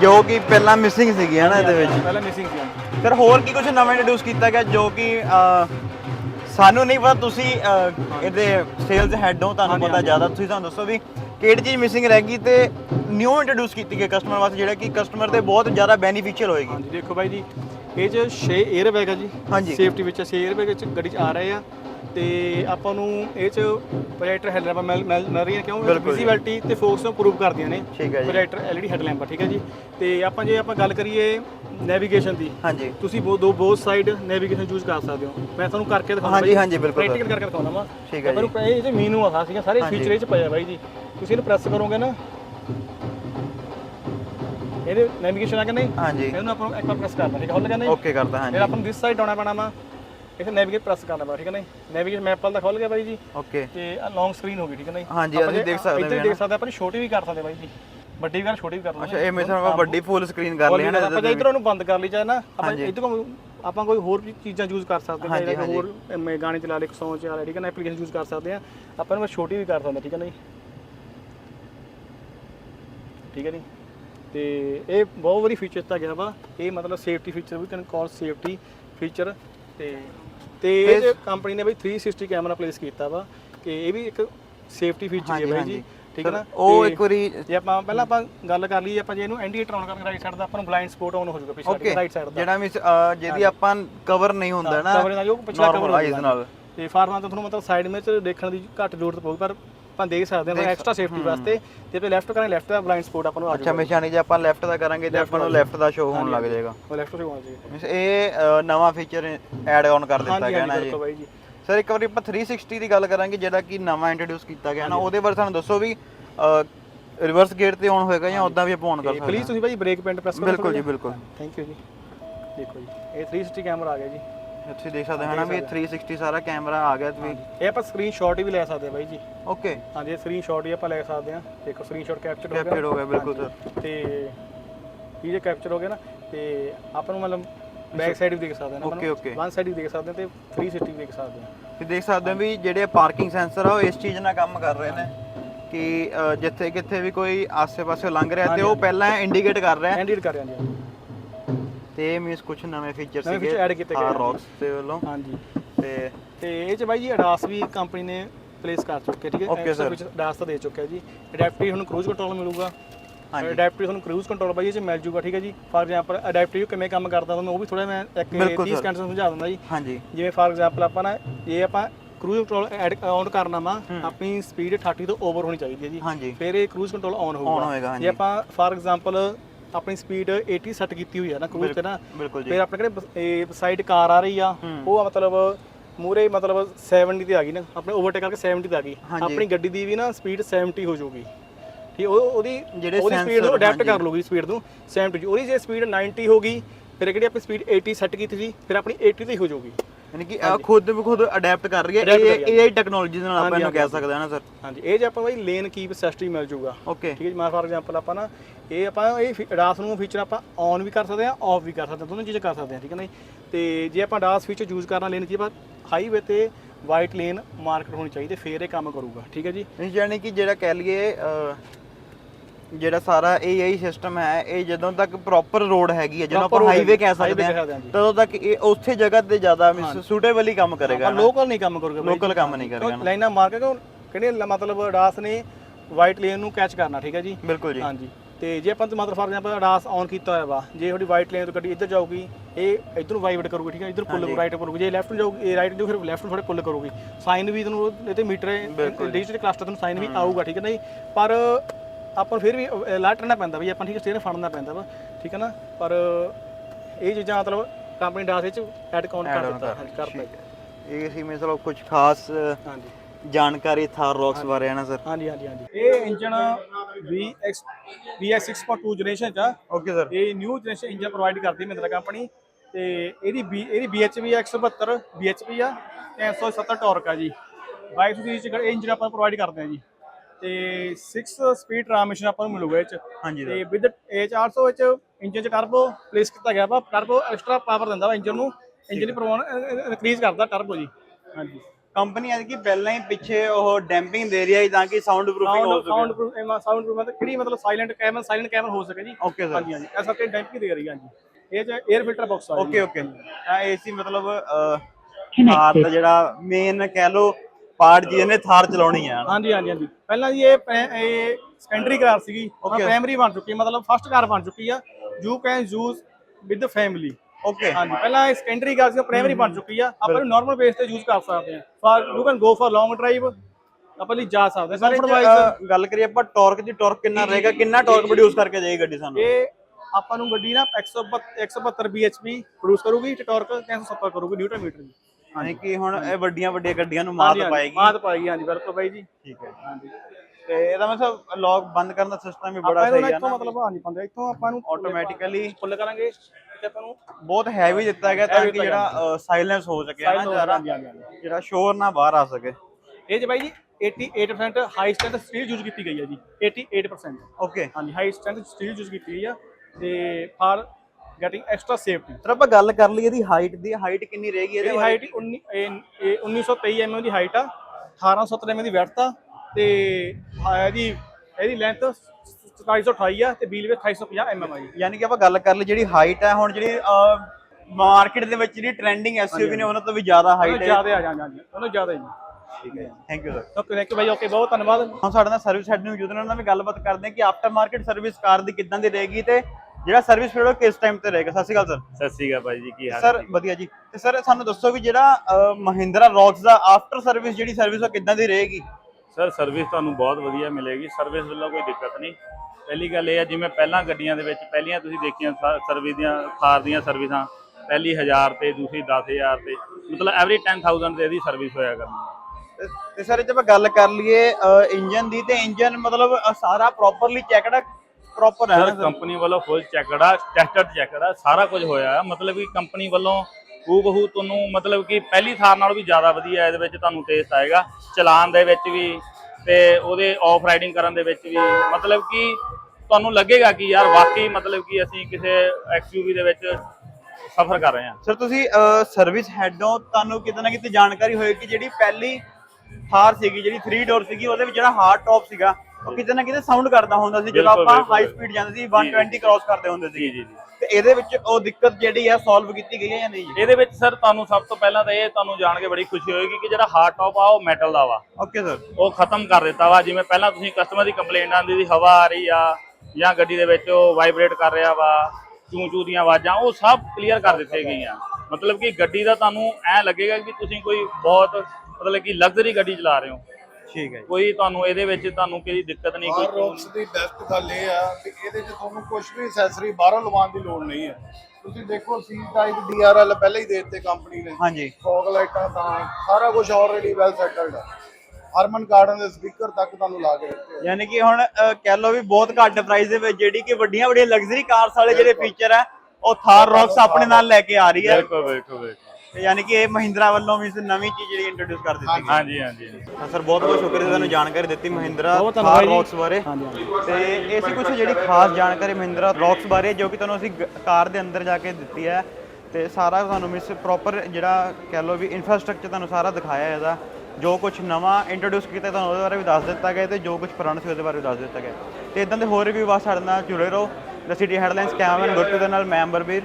ਜੋ ਕਿ ਪਹਿਲਾਂ ਮਿਸਿੰਗ ਸੀਗੀ ਹੈ ਨਾ ਇਹਦੇ ਵਿੱਚ ਪਹਿਲਾਂ ਮਿਸਿੰਗ ਸੀ। ਸਰ ਹੋਰ ਕੀ ਕੁਝ ਨਵਾਂ ਇੰਟਰੋਡਿਊਸ ਕੀਤਾ ਗਿਆ ਜੋ ਕਿ ਸਾਨੂੰ ਨਹੀਂ ਪਤਾ ਤੁਸੀਂ ਇਹਦੇ ਸੇਲਸ ਹੈਡ ਹੋ ਤੁਹਾਨੂੰ ਪਤਾ। ਜ਼ਿਆਦਾ ਤੁਸੀਂ ਸਾਨੂੰ ਦੱਸੋ ਵੀ ਕਿਹੜੀ ਚੀਜ਼ ਮਿਸਿੰਗ ਰਹਿ ਗਈ ਤੇ ਨਿਊ ਇੰਟਰੋਡਿਊਸ ਕੀਤੀ ਗਈ ਕਸਟਮਰ ਵਾਸਤੇ ਜਿਹੜਾ ਕਿ ਕਸਟਮਰ ਤੇ ਬਹੁਤ ਜ਼ਿਆਦਾ ਬੈਨੀਫੀਸ਼ੀਅਲ ਹੋਏਗੀ ਹਾਂਜੀ ਦੇਖੋ ਬਾਈ ਜੀ ਇਹ ਚ 6 에ਅਰ ਬੈਗ ਆ ਜੀ। ਹਾਂਜੀ। ਸੇਫਟੀ ਵਿੱਚ 6 에ਅਰ ਬੈਗ ਵਿੱਚ ਗੱਡੀ ਚ ਆ ਰਹੇ ਆ। ਤੇ ਆਪਾਂ ਨੂੰ ਇਹ ਚ ਪ੍ਰੋਜੈਕਟਰ ਹੈਡਲੈਂਪ ਮਿਲ ਮਿਲ ਮਿਲ ਰਹੀਆਂ ਕਿਉਂ? ਬਿਲਕੁਲ ਜੀ। ਵਿਜ਼ਿਬਿਲਟੀ ਤੇ ਫੋਕਸ ਨੂੰ ਪ੍ਰੂਵ ਕਰਦੀਆਂ ਨੇ। ਠੀਕ ਹੈ ਜੀ। ਪ੍ਰੋਜੈਕਟਰ ਐਲਈਡੀ ਹੈਡਲੈਂਪ ਠੀਕ ਹੈ ਜੀ। ਤੇ ਆਪਾਂ ਜੇ ਆਪਾਂ ਗੱਲ ਕਰੀਏ ਨੈਵੀਗੇਸ਼ਨ ਦੀ ਹਾਂਜੀ। ਤੁਸੀਂ ਬੋ ਦੋ ਬੋਥ ਸਾਈਡ ਨੈਵੀਗੇਸ਼ਨ ਯੂਜ਼ ਕਰ ਸਕਦੇ ਹੋ। ਮੈਂ ਤੁਹਾਨੂੰ ਕਰਕੇ ਦਿਖਾਉਂਦਾ ਹਾਂਜੀ, ਹਾਂਜੀ, ਬਿਲਕੁਲ। ਪ੍ਰੈਕਟੀਕਲ ਕਰਕੇ ਦਿਖਾਉਂਦਾ ਵਾ। ਠੀਕ ਹੈ ਆਪਾਂ ਨੂੰ ਇਹ ਜੇ ਮੀਨੂ ਆ ਸਾਰੇ ਹਾਂਜੀ। ਫੀਚਰ ਇਹ ਚ ਪਏ ਆ ਬਾਈ ਜੀ। ਤੁਸੀਂ ਇਹਨੂੰ ਪ੍ਰੈਸ ਕਰੋਗੇ ਨਾ ਇਹਦੇ ਨੈਵੀਗੇਸ਼ਨ ਆ ਕਿ ਨਹੀਂ? ਹਾਂਜੀ। ਇਹਨੂੰ ਆਪਾਂ ਇੱਕ ਵਾਰ ਪ੍ਰੈਸ ਕਰਨਾ ਠੀਕ ਹੈ ਖੁੱਲ ਗਿਆ ਨਹੀਂ? ਓਕੇ ਕਰਦਾ ਫਿਰ ਹਾਂਜੀ ਆਪਾਂ ਨੂੰ ਦਿਸ ਸਾਈਡ ਆਉਣਾ ਪੈਣਾ ਵਾ। ਇੱਥੇ ਨੈਵੀਗੇਟ ਪ੍ਰੈਸ ਕਰਨਾ ਪੈਣਾ ਠੀਕ ਹੈ ਨਹੀਂ? ਨੈਵੀਗੇਟ ਮੈਪ ਵਾਲਾ ਖੁੱਲ ਗਿਆ ਬਾਈ ਜੀ। ਓਕੇ ਤੇ ਆ ਲੌਂਗ ਸਕਰੀਨ ਹੋ ਗਈ ਠੀਕ ਹੈ ਨਹੀਂ? ਹਾਂਜੀ, ਆਪਾਂ ਅਸੀਂ ਦੇਖ ਸਕਦੇ ਹਾਂ ਦੇਖ ਸਕਦੇ ਆਪਾਂ ਛੋਟੀ ਵੀ ਕਰ ਸਕਦੇ ਬਾਈ ਜੀ। ਵੱਡੀ ਵੀ ਕਰ ਛੋਟੀ ਵੀ ਕਰ ਅੱਛਾ ਇਹ ਮੇਰੇ ਨਾਲ ਵੱਡੀ ਫੁੱਲ ਸਕਰੀਨ ਕਰ ਲਿਆ ਨਾ ਆਪਾਂ ਇੱਧਰੋਂ ਨੂੰ ਬੰਦ ਕਰ ਲਈ ਚਾਹੇ ਨਾ ਆਪਾਂ। ਇੱਧਰ ਆਪਾਂ ਕੋਈ ਹੋਰ ਵੀ ਚੀਜ਼ਾਂ ਯੂਜ਼ ਕਰ ਸਕਦੇ ਹਾਂ ਹਾਂਜੀ। ਹੋਰ ਗਾਣੇ ਚਲਾ ਲੇ ਸੌਂਗ ਚਲਾ ਲੇ ਠੀਕ ਹੈ ਨਾ ਐਪਲੀਕੇਸ਼ਨ ਯੂਜ਼ ਕਰ ਸਕਦੇ ਆ ਆਪਾਂ ਨੂੰ ਛੋਟੀ ਵੀ ਕਰ ਸਕਦੇ ਠੀਕ ਹੈ ਨਾ ਜੀ ਠੀਕ ਹੈ ਜੀ ਤੇ ਇਹ ਬਹੁਤ ਵਧੀਆ ਫੀਚਰ ਦਿੱਤਾ ਗਿਆ ਵਾ। ਇਹ ਮਤਲਬ safety feature we can call safety feature ਤੇ ਤੇ ਇਹ ਕੰਪਨੀ ਨੇ ਬਈ 360 ਕੈਮਰਾ ਪਲੇਸ ਕੀਤਾ ਵਾ ਕਿ ਇਹ ਵੀ ਇੱਕ ਸੇਫਟੀ ਫੀਚਰ ਹੈ ਬਾਈ। ਜੀ। ਠੀਕ ਹੈ ਨਾ? ਉਹ ਇੱਕ ਵਾਰੀ ਜੇ ਆਪਾਂ ਪਹਿਲਾਂ ਆਪਾਂ ਗੱਲ ਕਰ ਲਈਏ ਆਪਾਂ ਜੇ ਇਹਨੂੰ ਇੰਡੀਕੇਟਰ ਆਨ ਕਰਾਂਗੇ ਰਾਈਟ ਸਾਈਡ ਦਾ ਆਪਾਂ ਨੂੰ ਬਲਾਈਂਡ ਸਪੋਟ ਆਨ ਹੋ ਜਾਊਗਾ ਪਿਛਲੇ ਰਾਈਟ ਸਾਈਡ ਦਾ। ਜਿਹੜਾ ਮਿਸ ਜਿਹਦੀ ਆਪਾਂ ਕਵਰ ਨਹੀਂ ਹੁੰਦਾ ਨਾ ਕਵਰ ਨਾਲ ਜੋ ਪਿਛਲਾ ਕਵਰ ਹੋ ਤੇ ਫਾਰਮਾਂ ਤੋਂ ਤੁਹਾਨੂੰ ਮਤਲਬ ਸਾਈਡ ਵਿੱਚ ਦੇਖਣ ਦੀ ਘੱਟ ਜ਼ਰੂਰਤ ਪਊਗੀ ਪਰ ਆਪਾਂ ਦੇਖ ਸਕਦੇ ਹਾਂ ਐਕਸਟਰਾ ਸੇਫਟੀ ਵਾਸਤੇ। ਤੇ ਤੇ ਲੈਫਟ ਕਰਾਂਗੇ ਲੈਫਟ ਦਾ ਬਲਾਈਂਡ ਸਪੋਟ ਆਪਾਂ ਨੂੰ ਆ ਅੱਛਾ ਜਾਊਗਾ। ਨਿਸ਼ਾਨੀ ਜੇ ਆਪਾਂ ਲੈਫਟ ਦਾ ਕਰਾਂਗੇ ਤੇ ਆਪਾਂ ਨੂੰ ਲੈਫਟ ਦਾ ਸ਼ੋ ਹੋਣ ਲੱਗ ਜਾਏਗਾ। ਉਹ ਲੈਫਟ ਤੋਂ ਆ ਜਾਏਗਾ ਮੀਨਸ ਇਹ ਅ, ਨਵਾਂ ਫੀਚਰ ਐਡ ਆਨ ਕਰ ਦਿੱਤਾ ਹਾਂਜੀ ਗਿਆ ਹਾਂਜੀ ਨਾ ਜੀ। ਬਿਲਕੁਲ ਬਾਈ ਜੀ। ਸਰ ਇੱਕ ਵਾਰੀ ਆਪਾਂ 360 ਦੀ ਗੱਲ ਕਰਾਂਗੇ ਜਿਹੜਾ ਕਿ ਨਵਾਂ ਇੰਟਰੋਡਿਊਸ ਕੀਤਾ ਗਿਆ ਨਾ ਉਹਦੇ ਬਾਰੇ ਸਾਨੂੰ ਦੱਸੋ ਵੀ ਰਿਵਰਸ ਗੇਟ ਤੇ ਆਨ ਹੋਏਗਾ ਜਾਂ ਉਦਾਂ ਵੀ ਆਪਾਂ ਆਨ ਕਰ ਸਕਦੇ ਪਲੀਜ਼ ਤੁਸੀਂ ਬਾਈ ਬ੍ਰੇਕ ਪੈਂਟ ਪ੍ਰੈਸ ਕਰੋ ਬਿਲਕੁਲ ਜੀ ਬਿਲਕੁਲ। ਥੈਂਕ ਯੂ ਜੀ। ਦੇਖੋ ਜੀ ਇਹ 360 ਕੈਮਰਾ ਆ ਗਿਆ ਜੀ। ਤੁਸੀਂ ਦੇਖ ਸਕਦੇ ਹੋ ਨਾ ਵੀ ਇਹ 360 ਸਾਰਾ ਕੈਮਰਾ ਆ ਗਿਆ ਤੇ ਇਹ ਆਪਾਂ ਸਕਰੀਨਸ਼ਾਟ ਵੀ ਲੈ ਸਕਦੇ ਹਾਂ ਬਾਈ ਜੀ। ਓਕੇ ਹਾਂਜੀ ਇਹ ਸਕਰੀਨਸ਼ਾਟ ਹੀ ਆਪਾਂ ਲੈ ਸਕਦੇ ਹਾਂ। ਦੇਖੋ ਸਕਰੀਨਸ਼ਾਟ ਕੈਪਚਰ ਹੋ ਗਿਆ। ਕੈਪਚਰ ਹੋ ਗਿਆ ਬਿਲਕੁਲ ਸਰ ਤੇ ਇਹ ਜੇ ਕੈਪਚਰ ਹੋ ਗਿਆ ਨਾ ਤੇ ਆਪਾਂ ਨੂੰ ਮਤਲਬ ਬੈਕ ਸਾਈਡ ਵੀ ਦੇਖ ਸਕਦੇ ਹਾਂ Okay, okay. ਵਨ ਸਾਈਡ ਵੀ ਦੇਖ ਸਕਦੇ ਹਾਂ ਤੇ 360 ਵੀ ਦੇਖ ਸਕਦੇ ਹਾਂ। ਤੁਸੀਂ ਦੇਖ ਸਕਦੇ ਹੋ ਵੀ ਜਿਹੜੇ ਪਾਰਕਿੰਗ ਸੈਂਸਰ ਆ ਉਹ ਇਸ ਚੀਜ਼ ਨਾਲ ਕੰਮ ਕਰ ਰਹੇ ਨੇ ਕਿ ਜਿੱਥੇ ਕਿੱਥੇ ਵੀ ਕੋਈ ਆਸੇ-ਪਾਸੇ ਲੰਘ ਰਿਹਾ ਤੇ ਉਹ ਪਹਿਲਾਂ ਇੰਡੀਕੇਟ ਕਰ ਰਿਹਾ। ਐਂਡਿਟ ਕਰ ਰਹੇ ਜੀ ਤੇ ਮੀਨਸ ਕੁਝ ਨਵੇਂ ਫੀਚਰ ਨਵੇਂ ਸੀਗੇ feature add ਕੀਤੇ ਗਏ ਹਾਂ ਨੇ। ਰੌਕਸ ਦੇ ਵੱਲੋਂ। ਹਾਂਜੀ। ਤੇ ਤੇ ਇਹ ਚ ਬਾਈ ਜੀ ਅਡਾਸ ਵੀ ਕੰਪਨੀ ਨੇ ਪਲੇਸ ਕਰ ਚੁੱਕੇ ਠੀਕ ਹੈ? Okay, sir. ਵਿੱਚ ਅਡਾਸ ਤਾਂ ਦੇ ਚੁੱਕਿਆ ਜੀ। ਅਡੈਪਟਿਵ ਹੁਣ ਕਰੂਜ਼ ਕੰਟਰੋਲ ਮਿਲੂਗਾ। ਹਾਂਜੀ। ਅਡੈਪਟਿਵ ਤੁਹਾਨੂੰ ਕਰੂਜ਼ ਕੰਟਰੋਲ ਬਾਈ ਇਹ ਚ ਮਿਲ ਜੂਗਾ ਠੀਕ ਹੈ ਜੀ? ਫਾਰ ਐਗਜ਼ਾਮਪਲ ਅਡੈਪਟਿਵ ਕਿਵੇਂ ਕੰਮ ਕਰਦਾ ਤੁਹਾਨੂੰ ਉਹ ਵੀ ਥੋੜਾ ਮੈਂ ਇੱਕ ਬਿਲਕੁਲ 30 sir. ਸਕਿੰਟ ਸਮਝਾ ਦਿੰਦਾ ਜੀ। ਹਾਂਜੀ। ਜਿਵੇਂ ਫਾਰ ਐਗਜ਼ਾਮਪਲ ਆਪਾਂ ਨਾ ਇਹ ਆਪਾਂ ਕਰੂਜ਼ ਕੰਟਰੋਲ ਐਡ ਆਨ ਕਰਨਾ ਵਾ ਆਪਣੀ ਸਪੀਡ 30 ਤੋਂ ਓਵਰ ਹੋਣੀ ਚਾਹੀਦੀ ਹੈ ਜੀ। ਹਾਂਜੀ। ਫਿਰ ਇਹ ਕਰੂਜ਼ ਕੰਟਰੋਲ ਆਨ ਹੋਊਗਾ। ਹੋਏਗਾ, ਹਾਂਜੀ। ਜੇ ਆਪਾਂ ਫਾਰ ਐਗਜ਼ਾਮਪਲ ਆਪਣੀ ਸਪੀਡ 80 ਸੈੱਟ ਕੀਤੀ ਹੋਈ ਹੈ ਨਾ ਕਰੂਜ਼ ਤੇ ਨਾ। ਬਿਲਕੁਲ ਜੀ। ਫਿਰ ਆਪਣੇ ਕਿਹੜੇ ਸਾਈਡ ਕਾਰ ਆ ਰਹੀ ਆ ਉਹ ਮਤਲਬ ਮੂਰੇ ਮਤਲਬ 70 ਤੇ ਆ ਗਈ ਨਾ ਆਪਣੇ ਓਵਰਟੇਕ ਕਰਕੇ 70 ਤੇ ਆ ਗਈ। ਆਪਣੀ ਗੱਡੀ ਦੀ ਵੀ ਨਾ ਸਪੀਡ 70 ਹੋ ਜਾਊਗੀ। ਠੀਕ ਉਹ ਉਹਦੀ ਜਿਹੜੇ ਉਹਦੀ ਸਪੀਡ ਨੂੰ ਅਡਾਪਟ। ਕਰ ਲੂਗੀ ਸਪੀਡ ਨੂੰ 70 ਜੀ ਉਹਦੀ ਜੇ ਸਪੀਡ 90 ਹੋ ਗਈ ਫਿਰ ਕਿਹੜੀ ਆਪਣੀ ਸਪੀਡ 80 ਸੈੱਟ ਕੀਤੀ ਸੀ ਫਿਰ ਆਪਣੀ 80 ਤੇ ਹੋ ਜਾਊਗੀ। ਯਾਨੀ ਕਿ ਇਹ ਖੁਦ ਵੀ ਖੁਦ ਅਡਾਪਟ ਕਰ ਰਹੀ ਹੈ। Adapt ਕਰ ਰਹੀ ਹੈ। AI ਟੈਕਨੋਲੋਜੀ ਨਾਲ ਆਪਾਂ ਹਾਂਜੀ, ਇਹਨੂੰ ਕਹਿ ਸਕਦੇ ਹਾਂ ਨਾ ਸਰ ਹਾਂਜੀ ਇਹ ਜੇ ਆਪਾਂ ਬਈ ਲੇਨ ਕੀਪ ਸਿਸਟਮ ਮਿਲ ਜਾਊਗਾ ਓਕੇ ਠੀਕ ਹੈ ਜੀ ਮੈਂ ਫਾਰ ਐਗਜ਼ਾਮਪਲ ਆਪਾਂ ਨਾ ਇਹ ਆਪਾਂ ਇਹ ਡਾਸ ਨੂੰ ਫੀਚਰ ਆਪਾਂ ਔਨ ਵੀ ਕਰ ਸਕਦੇ ਹਾਂ ਆਫ ਵੀ ਕਰ ਸਕਦੇ ਹਾਂ ਦੋਨੋਂ ਚੀਜ਼ਾਂ ਕਰ ਸਕਦੇ ਹਾਂ ਠੀਕ ਹੈ ਨਾ ਜੀ? ਤੇ ਜੇ ਆਪਾਂ ਡਾਸ ਫੀਚਰ ਯੂਜ਼ ਕਰਨਾ ਲੈਣ ਕੀ ਆਪਾਂ ਹਾਈਵੇ ਤੇ ਵਾਈਟ ਲੇਨ ਮਾਰਕੀਟ ਹੋਣੀ ਚਾਹੀਦੀ ਫੇਰ ਇਹ ਕੰਮ ਕਰੂਗਾ ਠੀਕ ਹੈ ਜੀ? ਯਾਨੀ ਕਿ ਜਿਹੜਾ ਕਹਿ ਲਈਏ ਜਿਹੜਾ ਸਾਰਾ AI ਸਿਸਟਮ ਹੈ ਇਹ ਜਦੋਂ ਤੱਕ ਪ੍ਰੋਪਰ ਰੋਡ ਹੈਗੀ ਹੈ ਜਿਹਨੂੰ Proper ਆਪਾਂ road ਹਾਈਵੇ ਕਹਿ highway ਸਕਦੇ ਕਹਿ ਹਾਂ ਸਕਦੇ ਹਾਂ ਜੀ। ਤਦੋਂ ਤੱਕ ਇਹ ਉੱਥੇ ਜਗ੍ਹਾ ਤੇ ਜ਼ਿਆਦਾ ਸੂਟੇਬਲ ਹੀ ਕੰਮ ਕਰੇਗਾ ਲੋਕਲ ਨਹੀਂ ਕੰਮ ਕਰੂਗਾ ਲੋਕਲ ਕੰਮ ਨਹੀਂ ਕਰੇਗਾ ਨਾ। ਲਾਈਨਾਂ ਮਾਰ ਕੇ ਕਿਉਂ ਲ- ਮਤਲਬ ਡਾਸ ਨੇ ਵਾਈਟ ਲੇਨ ਨੂੰ ਕੈਚ ਕਰਨਾ ਠੀਕ ਹੈ ਜੀ? ਬਿਲਕੁਲ ਜੀ। ਹਾਂਜੀ ਤੇ ਜੇ ਆਪਾਂ ਮਤਲਬ ਫਾਰ ਐਗਜ਼ਾਮਪਲ ਡਾਸ ਔਨ ਕੀਤਾ ਹੋਇਆ ਵਾ ਜੇ ਤੁਹਾਡੀ ਵਾਈਟ ਲੇਨ ਤੋਂ ਗੱਡੀ ਇੱਧਰ ਜਾਊਗੀ ਇਹ ਇੱਧਰ ਨੂੰ ਵਾਈਵਟ ਕਰੂਗੀ ਠੀਕ ਹੈ? ਇੱਧਰ ਪੁੱਲ ਰਾਈਟ ਕਰੂਗੀ। ਜੇ ਲੈਫਟ ਨੂੰ ਜਾਊਗੀ ਇਹ ਰਾਈਟ ਨੂੰ ਫਿਰ ਲੈਫਟ ਨੂੰ ਥੋੜੇ ਪੁੱਲ ਕਰੂਗੀ। ਸਾਈਨ ਵੀ ਤੁਹਾਨੂੰ ਇਹ ਤੇ ਮੀਟਰ ਡਿਜੀਟਲ ਕਲਸਟਰ ਤੁਹਾਨੂੰ ਸਾਈਨ ਵੀ ਆਊਗਾ ਠੀਕ ਹੈ ਨਾ ਜੀ? ਪਰ ਆਪਾਂ ਨੂੰ ਫਿਰ ਵੀ ਅਲਰਟ ਰਹਿਣਾ ਪੈਂਦਾ ਵੀ ਆਪਾਂ ਠੀਕ ਸਟੇਅਰ ਫੜਨਾ ਪੈਂਦਾ ਵਾ ਠੀਕ ਹੈ ਨਾ? ਪਰ ਇਹ ਚੀਜ਼ਾਂ ਮਤਲਬ ਕੰਪਨੀ ਡਾਸ ਵਿੱਚ ਐਡ ਕਾਊਂਟ ਕਰ ਦਿੱਤਾ ਕਰਤਾ। ਇਹ ਸੀ ਮਤਲਬ ਕੁਝ ਖਾਸ ਹਾਂਜੀ। ਜਾਣਕਾਰੀ ਥਾਰ ਰੌਕਸ ਬਾਰੇ ਹੈ ਨਾ ਸਰ ਹਾਂਜੀ ਹਾਂਜੀ ਹਾਂਜੀ। ਇਹ ਇੰਜਨ VX VX 6.2 ਜਨਰੇਸ਼ਨ ਚ ਆ। ਓਕੇ ਸਰ ਇਹ ਨਿਊ ਜਨਰੇਸ਼ਨ ਇੰਜਨ ਪ੍ਰੋਵਾਈਡ ਕਰਦੀ ਮਹਿੰਦਰਾ ਕੰਪਨੀ ਤੇ ਇਹਦੀ B ਇਹਦੀ BHP ਆ 172 BHP ਆ 370 ਟਾਰਕ ਆ ਜੀ। 2200 ਸੀ ਚ ਇਹ ਇੰਜਨ ਆਪਾਂ ਪ੍ਰੋਵਾਈਡ ਕਰਦੇ ਆ ਜੀ। ਤੇ 6 ਸਪੀਡ ਟ੍ਰਾਂਸਮਿਸ਼ਨ ਆਪਾਂ ਨੂੰ ਮਿਲੂਗਾ ਇਹ ਚ। ਹਾਂਜੀ ਤੇ ਵਿਦ A400 ਵਿੱਚ ਇੰਜਨ ਚ ਟਰਬੋ ਪਲੇਸ ਕੀਤਾ ਗਿਆ ਵਾ। ਟਰਬੋ ਐਕਸਟਰਾ ਪਾਵਰ ਦਿੰਦਾ ਵਾ ਇੰਜਨ ਨੂੰ। ਇੰਜਨ ਦੀ ਪਰਫਾਰਮੈਂਸ ਇਨਕਰੀਜ਼ ਕਰਦਾ ਟਰਬੋ ਜੀ। ਹਾਂਜੀ। ਕੰਪਨੀ ਐ ਕਿ ਪਹਿਲਾਂ ਹੀ ਪਿੱਛੇ ਉਹ ਡੈਂਪਿੰਗ ਦੇ ਰਹੀ ਹੈ ਤਾਂ ਕਿ ਸਾਊਂਡ ਪ੍ਰੂਫਿੰਗ ਹੋ ਸਕੇ। ਸਾਊਂਡ ਪ੍ਰੂਫ ਸਾਊਂਡ ਪ੍ਰੂਫ ਮਤਲਬ ਕਿਹੜੀ ਮਤਲਬ ਸਾਇਲੈਂਟ ਕੈਮਨ ਸਾਇਲੈਂਟ ਕੈਮਨ ਹੋ ਸਕੇ ਜੀ। ਓਕੇ ਸਰ ਹਾਂਜੀ ਹਾਂਜੀ। ਐਸਾ ਤੇ ਡੈਂਪ ਦੇ ਰਹੀ ਹਾਂਜੀ। ਇਹ ਚ 에ਅਰ ਫਿਲਟਰ ਬਾਕਸ ਆ ਓਕੇ ਓਕੇ ਆ ਏਸੀ ਮਤਲਬ ਥਾਰ ਦਾ ਜਿਹੜਾ ਮੇਨ ਕਹਿ ਲੋ ਪਾਰਟ ਜਿਹਨੇ ਥਾਰ ਚਲਾਉਣੀ ਆ ਹਾਂਜੀ ਹਾਂਜੀ ਹਾਂਜੀ। ਪਹਿਲਾਂ ਜੀ ਇਹ ਪ੍ਰਾਇ- ਇਹ ਸੈਕੰਡਰੀ ਕਾਰ ਸੀਗੀ ਹੁਣ Okay. ਪ੍ਰਾਇਮਰੀ ਬਣ ਚੁੱਕੀ ਹੈ, ਮਤਲਬ ਫਸਟ ਕਾਰ ਬਣ ਚੁੱਕੀ ਆ you can use with family okay ਹਾਂਜੀ ਪਹਿਲਾਂ ਇਹ ਸੈਕੰਡਰੀ ਕਾਰ ਸੀ ਪ੍ਰਾਇਮਰੀ ਬਣ ਚੁੱਕੀ ਆ। ਆਪਾਂ ਨੂੰ ਨਾਰਮਲ ਬੇਸ ਤੇ ਯੂਜ਼ ਕਰ ਸਕਦੇ ਹਾਂ for you can go for long drive ਆਪਾਂ ਲਈ ਜਾ ਸਕਦੇ ਸਰ ਕੰਫਰਟ ਵਾਈਜ਼ ਗੱਲ ਕਰੀਏ ਆਪਾਂ ਟਾਰਕ ਦੀ ਟਾਰਕ ਕਿੰਨਾ ਰਹੇਗਾ ਕਿੰਨਾ ਟਾਰਕ ਪ੍ਰੋਡਿਊਸ ਕਰਕੇ ਜਾਏਗੀ ਗੱਡੀ ਸਾਨੂੰ? ਇਹ ਆਪਾਂ ਨੂੰ ਗੱਡੀ ਨਾ 172 172 bhp ਪ੍ਰੋਡਿਊਸ ਕਰੂਗੀ ਤੇ ਟਾਰਕ 370 ਕਰੂਗੀ ਨਿਊਟਨ ਮੀਟਰ ਦੀ। ਯਾਨੀ ਕਿ ਹੁਣ ਇਹ ਵੱਡੀਆਂ ਵੱਡੀਆਂ ਗੱਡੀਆਂ ਨੂੰ ਮਾਤ ਪਾਏਗੀ। ਮਾਤ ਪਾਏਗੀ ਹਾਂਜੀ ਬਿਲਕੁਲ ਬਾਈ ਜੀ। ਠੀਕ ਹੈ ਹਾਂਜੀ ਤੇ ਇਹਦਾ ਮਤਲਬ ਲੌਕ ਬੰਦ ਕਰਨ ਦਾ ਸਿਸਟਮ ਵੀ ਬੜਾ ਸਹੀ ਹੈ ਨਾ। ਮਤਲਬ ਹਾਂਜੀ ਪੰਦੇ ਇੱਥੋਂ ਆਪਾਂ ਨੂੰ ਆਟੋਮੈਟਿਕਲੀ ਫੁੱਲ ਕਰਾਂਗੇ। ਤੇ ਆਪਾਂ ਨੂੰ ਬਹੁਤ ਹੈਵੀ ਦਿੱਤਾ ਗਿਆ ਤਾਂ ਕਿ ਜਿਹੜਾ ਸਾਇਲੈਂਸ ਹੋ ਸਕੇ ਨਾ ਜਰਾ। ਜਿਹੜਾ ਸ਼ੋਰ ਨਾ ਬਾਹਰ ਆ ਸਕੇ। ਇਹ ਜੀ ਬਾਈ ਜੀ 88% ਹਾਈ ਸਟ੍ਰੈਂਥ ਸਟੀਲ ਯੂਜ਼ ਕੀਤੀ ਗਈ ਹੈ ਜੀ। 88% ਓਕੇ ਹਾਂਜੀ ਹਾਈ ਸਟ੍ਰੈਂਥ ਸਟੀਲ ਯੂਜ਼ ਕੀਤੀ ਗਈ ਆ। ਤੇ for getting extra safety sir ਆਪਾਂ ਗੱਲ ਕਰ ਲਈਏ ਇਹਦੀ ਹਾਈਟ ਦੀ। ਹਾਈਟ ਕਿੰਨੀ ਰਹੇਗੀ ਇਹਦੀ ਹਾਈਟ 19 ਇਹ- ਇਹ 1923 mm ਦੀ ਹਾਈਟ ਆ। 1870 mm ਦੀ ਵਿਡਥ ਆ। ਤੇ ਇਹਦੀ ਇਹਦੀ ਲੈਂਥ 2728 ਆ ਤੇ ਵੀਲ ਵੇ 2850 mm ਆ ਜੀ। ਯਾਨੀ ਕਿ ਆਪਾਂ ਗੱਲ ਕਰ ਲਈ ਜਿਹੜੀ ਹਾਈਟ ਹੈ ਹੁਣ ਜਿਹੜੀ ਮਾਰਕੀਟ ਦੇ ਵਿੱਚ ਜਿਹੜੀ ਟ੍ਰੈਂਡਿੰਗ ਐਸਯੂਵੀ ਨੇ ਉਹਨਾਂ ਤੋਂ ਵੀ ਜ਼ਿਆਦਾ ਹਾਈਟ ਉਹਨੂੰ ਹੈ। ਜ਼ਿਆਦਾ ਆ ਜਾਂਦੇ ਹਾਂਜੀ। ਉਹਨੂੰ ਜ਼ਿਆਦਾ ਜੀ। ਠੀਕ ਹੈ thank you sir okay thank you bye okay ਬਹੁਤ ਧੰਨਵਾਦ। ਹੁਣ ਸਾਡੇ ਨਾਲ ਸਰਵਿਸ ਹੈਡ ਨੂੰ ਜੁਦਨ ਨਾਲ ਵੀ ਗੱਲਬਾਤ ਕਰਦੇ ਹਾਂ ਕਿ ਆਫਟਰ ਮਾਰਕੀਟ ਸਰਵਿਸ ਕਾਰ ਦੀ ਕਿੱਦਾਂ ਦੀ ਰਹੇਗੀ ਤੇ ਜਿਹੜਾ ਸਰਵਿਸ ਪੀਰੀਅਡ ਕਿਸ ਟਾਈਮ ਤੇ ਰਹੇਗਾ? ਸਤਿ ਸ਼੍ਰੀ ਅਕਾਲ ਸਰ ਸਤਿ ਸ੍ਰੀ ਅਕਾਲ ਭਾਈ ਜੀ ਕੀ ਹਾਲ ਸਰ ਵਧੀਆ ਜੀ। ਤੇ ਸਰ ਸਾਨੂੰ ਦੱਸੋ ਵੀ ਜਿਹੜਾ ਮਹਿੰਦਰਾ ਰੌਕਸ ਦਾ ਆਫਟਰ ਸਰਵਿਸ ਜਿਹੜੀ ਸਰਵਿਸ ਉਹ ਕਿੱਦਾਂ ਦੀ ਰਹੇਗੀ? ਸਰ ਸਰਵਿਸ ਤੁਹਾਨੂੰ ਬਹੁਤ ਵਧੀਆ ਮਿਲੇਗੀ। ਸਰਵਿਸ ਵੱਲੋਂ ਕੋਈ ਦਿੱਕਤ ਨਹੀਂ। ਪਹਿਲੀ ਗੱਲ ਇਹ ਹੈ ਜਿਵੇਂ ਪਹਿਲਾਂ ਗੱਡੀਆਂ ਦੇ ਵਿੱਚ ਪਹਿਲੀਆਂ ਤੁਸੀਂ ਦੇਖੀਆਂ ਸਰਵਿਸ ਦੀਆਂ ਕਾਰ ਦੀਆਂ ਸਰਵਿਸਾਂ ਪਹਿਲੀ 1000 ਤੇ ਦੂਸਰੀ 10000 ਤੇ ਮਤਲਬ ਐਵਰੀ 10000 ਤੇ ਇਹਦੀ ਸਰਵਿਸ ਹੋਇਆ ਕਰਨੀ ਤੇ- ਸਰ ਜੇ ਆਪਾਂ ਗੱਲ ਕਰ ਲਈਏ ਇੰਜਨ ਦੀ ਤੇ ਇੰਜਨ ਮਤਲਬ ਸਾਰਾ ਪ੍ਰੋਪਰਲੀ ਚੈੱਕਡ ਹੈ ਪ੍ਰੋਪਰ ਹੈ ਸਰ ਨਾ ਸਰ ਕੰਪਨੀ ਵੱਲੋਂ ਫੁੱਲ ਚੈੱਕਡ ਆ ਟੈਸਟਡ ਚੈੱਕਡ ਆ ਸਾਰਾ ਕੁਝ ਹੋਇਆ ਹੈ। ਮਤਲਬ ਕਿ ਕੰਪਨੀ ਵੱਲੋਂ ਹੂਬਹੂ ਤੁਹਾਨੂੰ ਮਤਲਬ ਕਿ ਪਹਿਲੀ ਥਾਰ ਨਾਲੋਂ ਵੀ ਜ਼ਿਆਦਾ ਵਧੀਆ ਇਹਦੇ ਵਿੱਚ ਤੁਹਾਨੂੰ ਟੇਸਟ ਆਏਗਾ। ਚਲਾਨ ਦੇ ਵਿੱਚ ਵੀ ਤੇ ਉਹਦੇ ਆਫ ਰਾਈਡਿੰਗ ਕਰਨ ਦੇ ਵਿੱਚ ਵੀ। ਮਤਲਬ ਕਿ ਤੁਹਾਨੂੰ ਲੱਗੇਗਾ ਕਿ ਯਾਰ ਵਾਕਈ ਮਤਲਬ ਕਿ ਅਸੀਂ ਕਿਸੇ ਐਕਸਯੂਵੀ ਦੇ ਵਿੱਚ ਸਫ਼ਰ ਕਰ ਰਹੇ ਹਾਂ। ਸਰ ਤੁਸੀਂ ਸਰਵਿਸ ਹੈਡੋਂ ਤੁਹਾਨੂੰ ਕਿਤੇ ਨਾ ਕਿਤੇ ਜਾਣਕਾਰੀ ਹੋਏਗੀ ਜਿਹੜੀ ਪਹਿਲੀ ਥਾਰ ਸੀਗੀ ਜਿਹੜੀ 3 ਡੋਰ ਸੀਗੀ ਉਹਦੇ ਵਿੱਚ ਜਿਹੜਾ ਹਾਰਡ ਟੌਪ ਸੀਗਾ ਉਹ ਕਿਤੇ ਨਾ ਕਿਤੇ ਸਾਊਂਡ ਕਰਦਾ ਹੁੰਦਾ ਸੀ ਜਦੋਂ ਆਪਾਂ ਹਾਈ ਸਪੀਡ ਜਾਂਦੇ ਸੀ 120 ਕ੍ਰਾਸ ਕਰਦੇ ਹੁੰਦੇ ਸੀ। ਜੀ ਜੀ ਤੇ ਇਹਦੇ ਵਿੱਚ ਉਹ ਦਿੱਕਤ ਜਿਹੜੀ ਹੈ ਸੋਲਵ ਕੀਤੀ ਗਈ ਹੈ ਜਾਂ ਨਹੀਂ? ਇਹਦੇ ਵਿੱਚ ਸਰ ਤੁਹਾਨੂੰ ਸਭ ਤੋਂ ਪਹਿਲਾਂ ਤਾਂ ਇਹ ਤੁਹਾਨੂੰ ਜਾਣ ਕੇ ਬੜੀ ਖੁਸ਼ੀ ਹੋਏਗੀ ਕਿ ਜਿਹੜਾ ਹਾਰਡ ਟੌਪ ਆ ਉਹ ਮੈਟਲ ਦਾ ਵਾ। ਓਕੇ ਸਰ ਉਹ ਖਤਮ ਕਰ ਦਿੱਤਾ ਵਾ। ਜਿਵੇਂ ਪਹਿਲਾਂ ਤੁਸੀਂ ਕਸਟਮਰ ਦੀ ਕੰਪਲੇਂਟ ਆਉਂਦੀ ਸੀ ਹਵਾ ਆ ਰਹੀ ਆ ਜਾਂ ਗੱਡੀ ਦੇ ਵਿੱਚ ਉਹ ਵਾਈਬ੍ਰੇਟ ਕਰ ਰਿਹਾ ਵਾ ਚੂੰ ਚੂ ਦੀਆਂ ਆਵਾਜ਼ਾਂ ਉਹ ਸਭ ਕਲੀਅਰ ਕਰ ਦਿੱਤੇ ਗਈਆਂ। ਮਤਲਬ ਕਿ ਗੱਡੀ ਦਾ ਤੁਹਾਨੂੰ ਐ ਲੱਗੇਗਾ ਕਿ ਤੁਸੀਂ ਕੋਈ ਬਹੁਤ ਮਤਲਬ ਕਿ ਲਗਜ਼ਰੀ ਗੱਡੀ ਚਲਾ ਰਹੇ ਹੋ। ਠੀਕ ਹੈ ਕੋਈ ਤੁਹਾਨੂੰ ਇਹਦੇ ਵਿੱਚ ਤੁਹਾਨੂੰ ਕੋਈ ਦਿੱਕਤ ਨਹੀਂ ਕੋਈ ਰੌਕਸ ਦੀ ਬੈਸਟ ਗੱਲ ਇਹ ਆ ਕਿ ਇਹਦੇ 'ਚ ਤੁਹਾਨੂੰ ਕੁਝ ਵੀ ਐਕਸੈਸਰੀ ਬਾਹਰੋਂ ਲਵਾਉਣ ਦੀ ਲੋੜ ਨਹੀਂ ਹੈ। ਤੁਸੀਂ ਦੇਖੋ ਸੀ ਟਾਈਪ ਡੀਆਰਐਲ ਪਹਿਲਾਂ ਹੀ ਦੇ ਦਿੱਤੇ ਕੰਪਨੀ ਨੇ। ਹਾਂਜੀ। ਫੌਗ ਲਾਈਟਾਂ ਤਾਂ ਸਾਰਾ ਕੁਝ ਆਲਰੇਡੀ ਵੈਲ ਸੈਟਲਡ ਹੈ ਹਰਮਨ ਕਾਰਡਨ ਦੇ ਸਪੀਕਰ ਤੱਕ ਤੁਹਾਨੂੰ ਲਾ ਕੇ ਦਿੱਤੇ ਆ। ਯਾਨੀ ਕਿ ਹੁਣ ਕਹਿ ਲਓ ਵੀ ਬਹੁਤ ਘੱਟ ਪ੍ਰਾਈਸ ਦੇ ਵਿੱਚ ਜਿਹੜੀ ਕਿ ਵੱਡੀਆਂ ਵੱਡੀਆਂ ਲਗਜ਼ਰੀ ਕਾਰਸ ਵਾਲੇ ਜਿਹੜੇ ਫੀਚਰ ਹੈ ਉਹ ਥਾਰ ਰੌਕਸ ਆਪਣੇ ਨਾਲ ਲੈ ਕੇ ਆ ਰਹੀ ਹੈ। ਬਿਲਕੁਲ ਬਿਲਕੁਲ। ਯਾਨੀ ਕਿ ਇਹ ਮਹਿੰਦਰਾ ਵੱਲੋਂ ਵੀ ਇਸ ਨਵੀਂ ਚੀਜ਼ ਜਿਹੜੀ ਇੰਟਰੋਡਿਊਸ ਕਰ ਦਿੱਤੀ ਗਈ। ਹਾਂਜੀ ਹਾਂਜੀ ਹਾਂ ਸਰ ਬਹੁਤ ਬਹੁਤ ਸ਼ੁਕਰੀਆ ਤੁਹਾਨੂੰ ਜਾਣਕਾਰੀ ਦਿੱਤੀ ਮਹਿੰਦਰਾ ਥਾਰ। ਰੌਕਸ ਬਾਰੇ। ਤੇ ਇਹ ਸੀ ਕੁਝ ਜਿਹੜੀ ਖਾਸ ਜਾਣਕਾਰੀ ਮਹਿੰਦਰਾ ਰੌਕਸ ਬਾਰੇ ਜੋ ਕਿ ਤੁਹਾਨੂੰ ਅਸੀਂ ਕਾਰ ਦੇ ਅੰਦਰ ਜਾ ਕੇ ਦਿੱਤੀ ਹੈ। ਤੇ ਸਾਰਾ ਤੁਹਾਨੂੰ ਮਿਸ ਪ੍ਰੋਪਰ ਜਿਹੜਾ ਕਹਿ ਲਓ ਵੀ ਇਨਫਰਾਸਟ੍ਰਕਚਰ ਤੁਹਾਨੂੰ ਸਾਰਾ ਦਿਖਾਇਆ ਇਹਦਾ। ਜੋ ਕੁਝ ਨਵਾਂ ਇੰਟਰੋਡਿਊਸ ਕੀਤਾ ਤੁਹਾਨੂੰ ਉਹਦੇ ਬਾਰੇ ਵੀ ਦੱਸ ਦਿੱਤਾ ਗਿਆ ਤੇ ਜੋ ਕੁਝ ਪੁਰਾਣਾ ਸੀ ਉਹਦੇ ਬਾਰੇ ਵੀ ਦੱਸ ਦਿੱਤਾ ਗਿਆ। ਤੇ ਇਦਾਂ ਦੇ ਹੋਰ ਰਿਵਿਊ ਵਾਸਤੇ ਸਾਡੇ ਨਾਲ ਜੁੜੇ ਰਹੋ। The city headlines cameraman Gurpreet ਦੇ ਨਾਲ ਮੈਂ ਅੰਬਰਵੀਰ।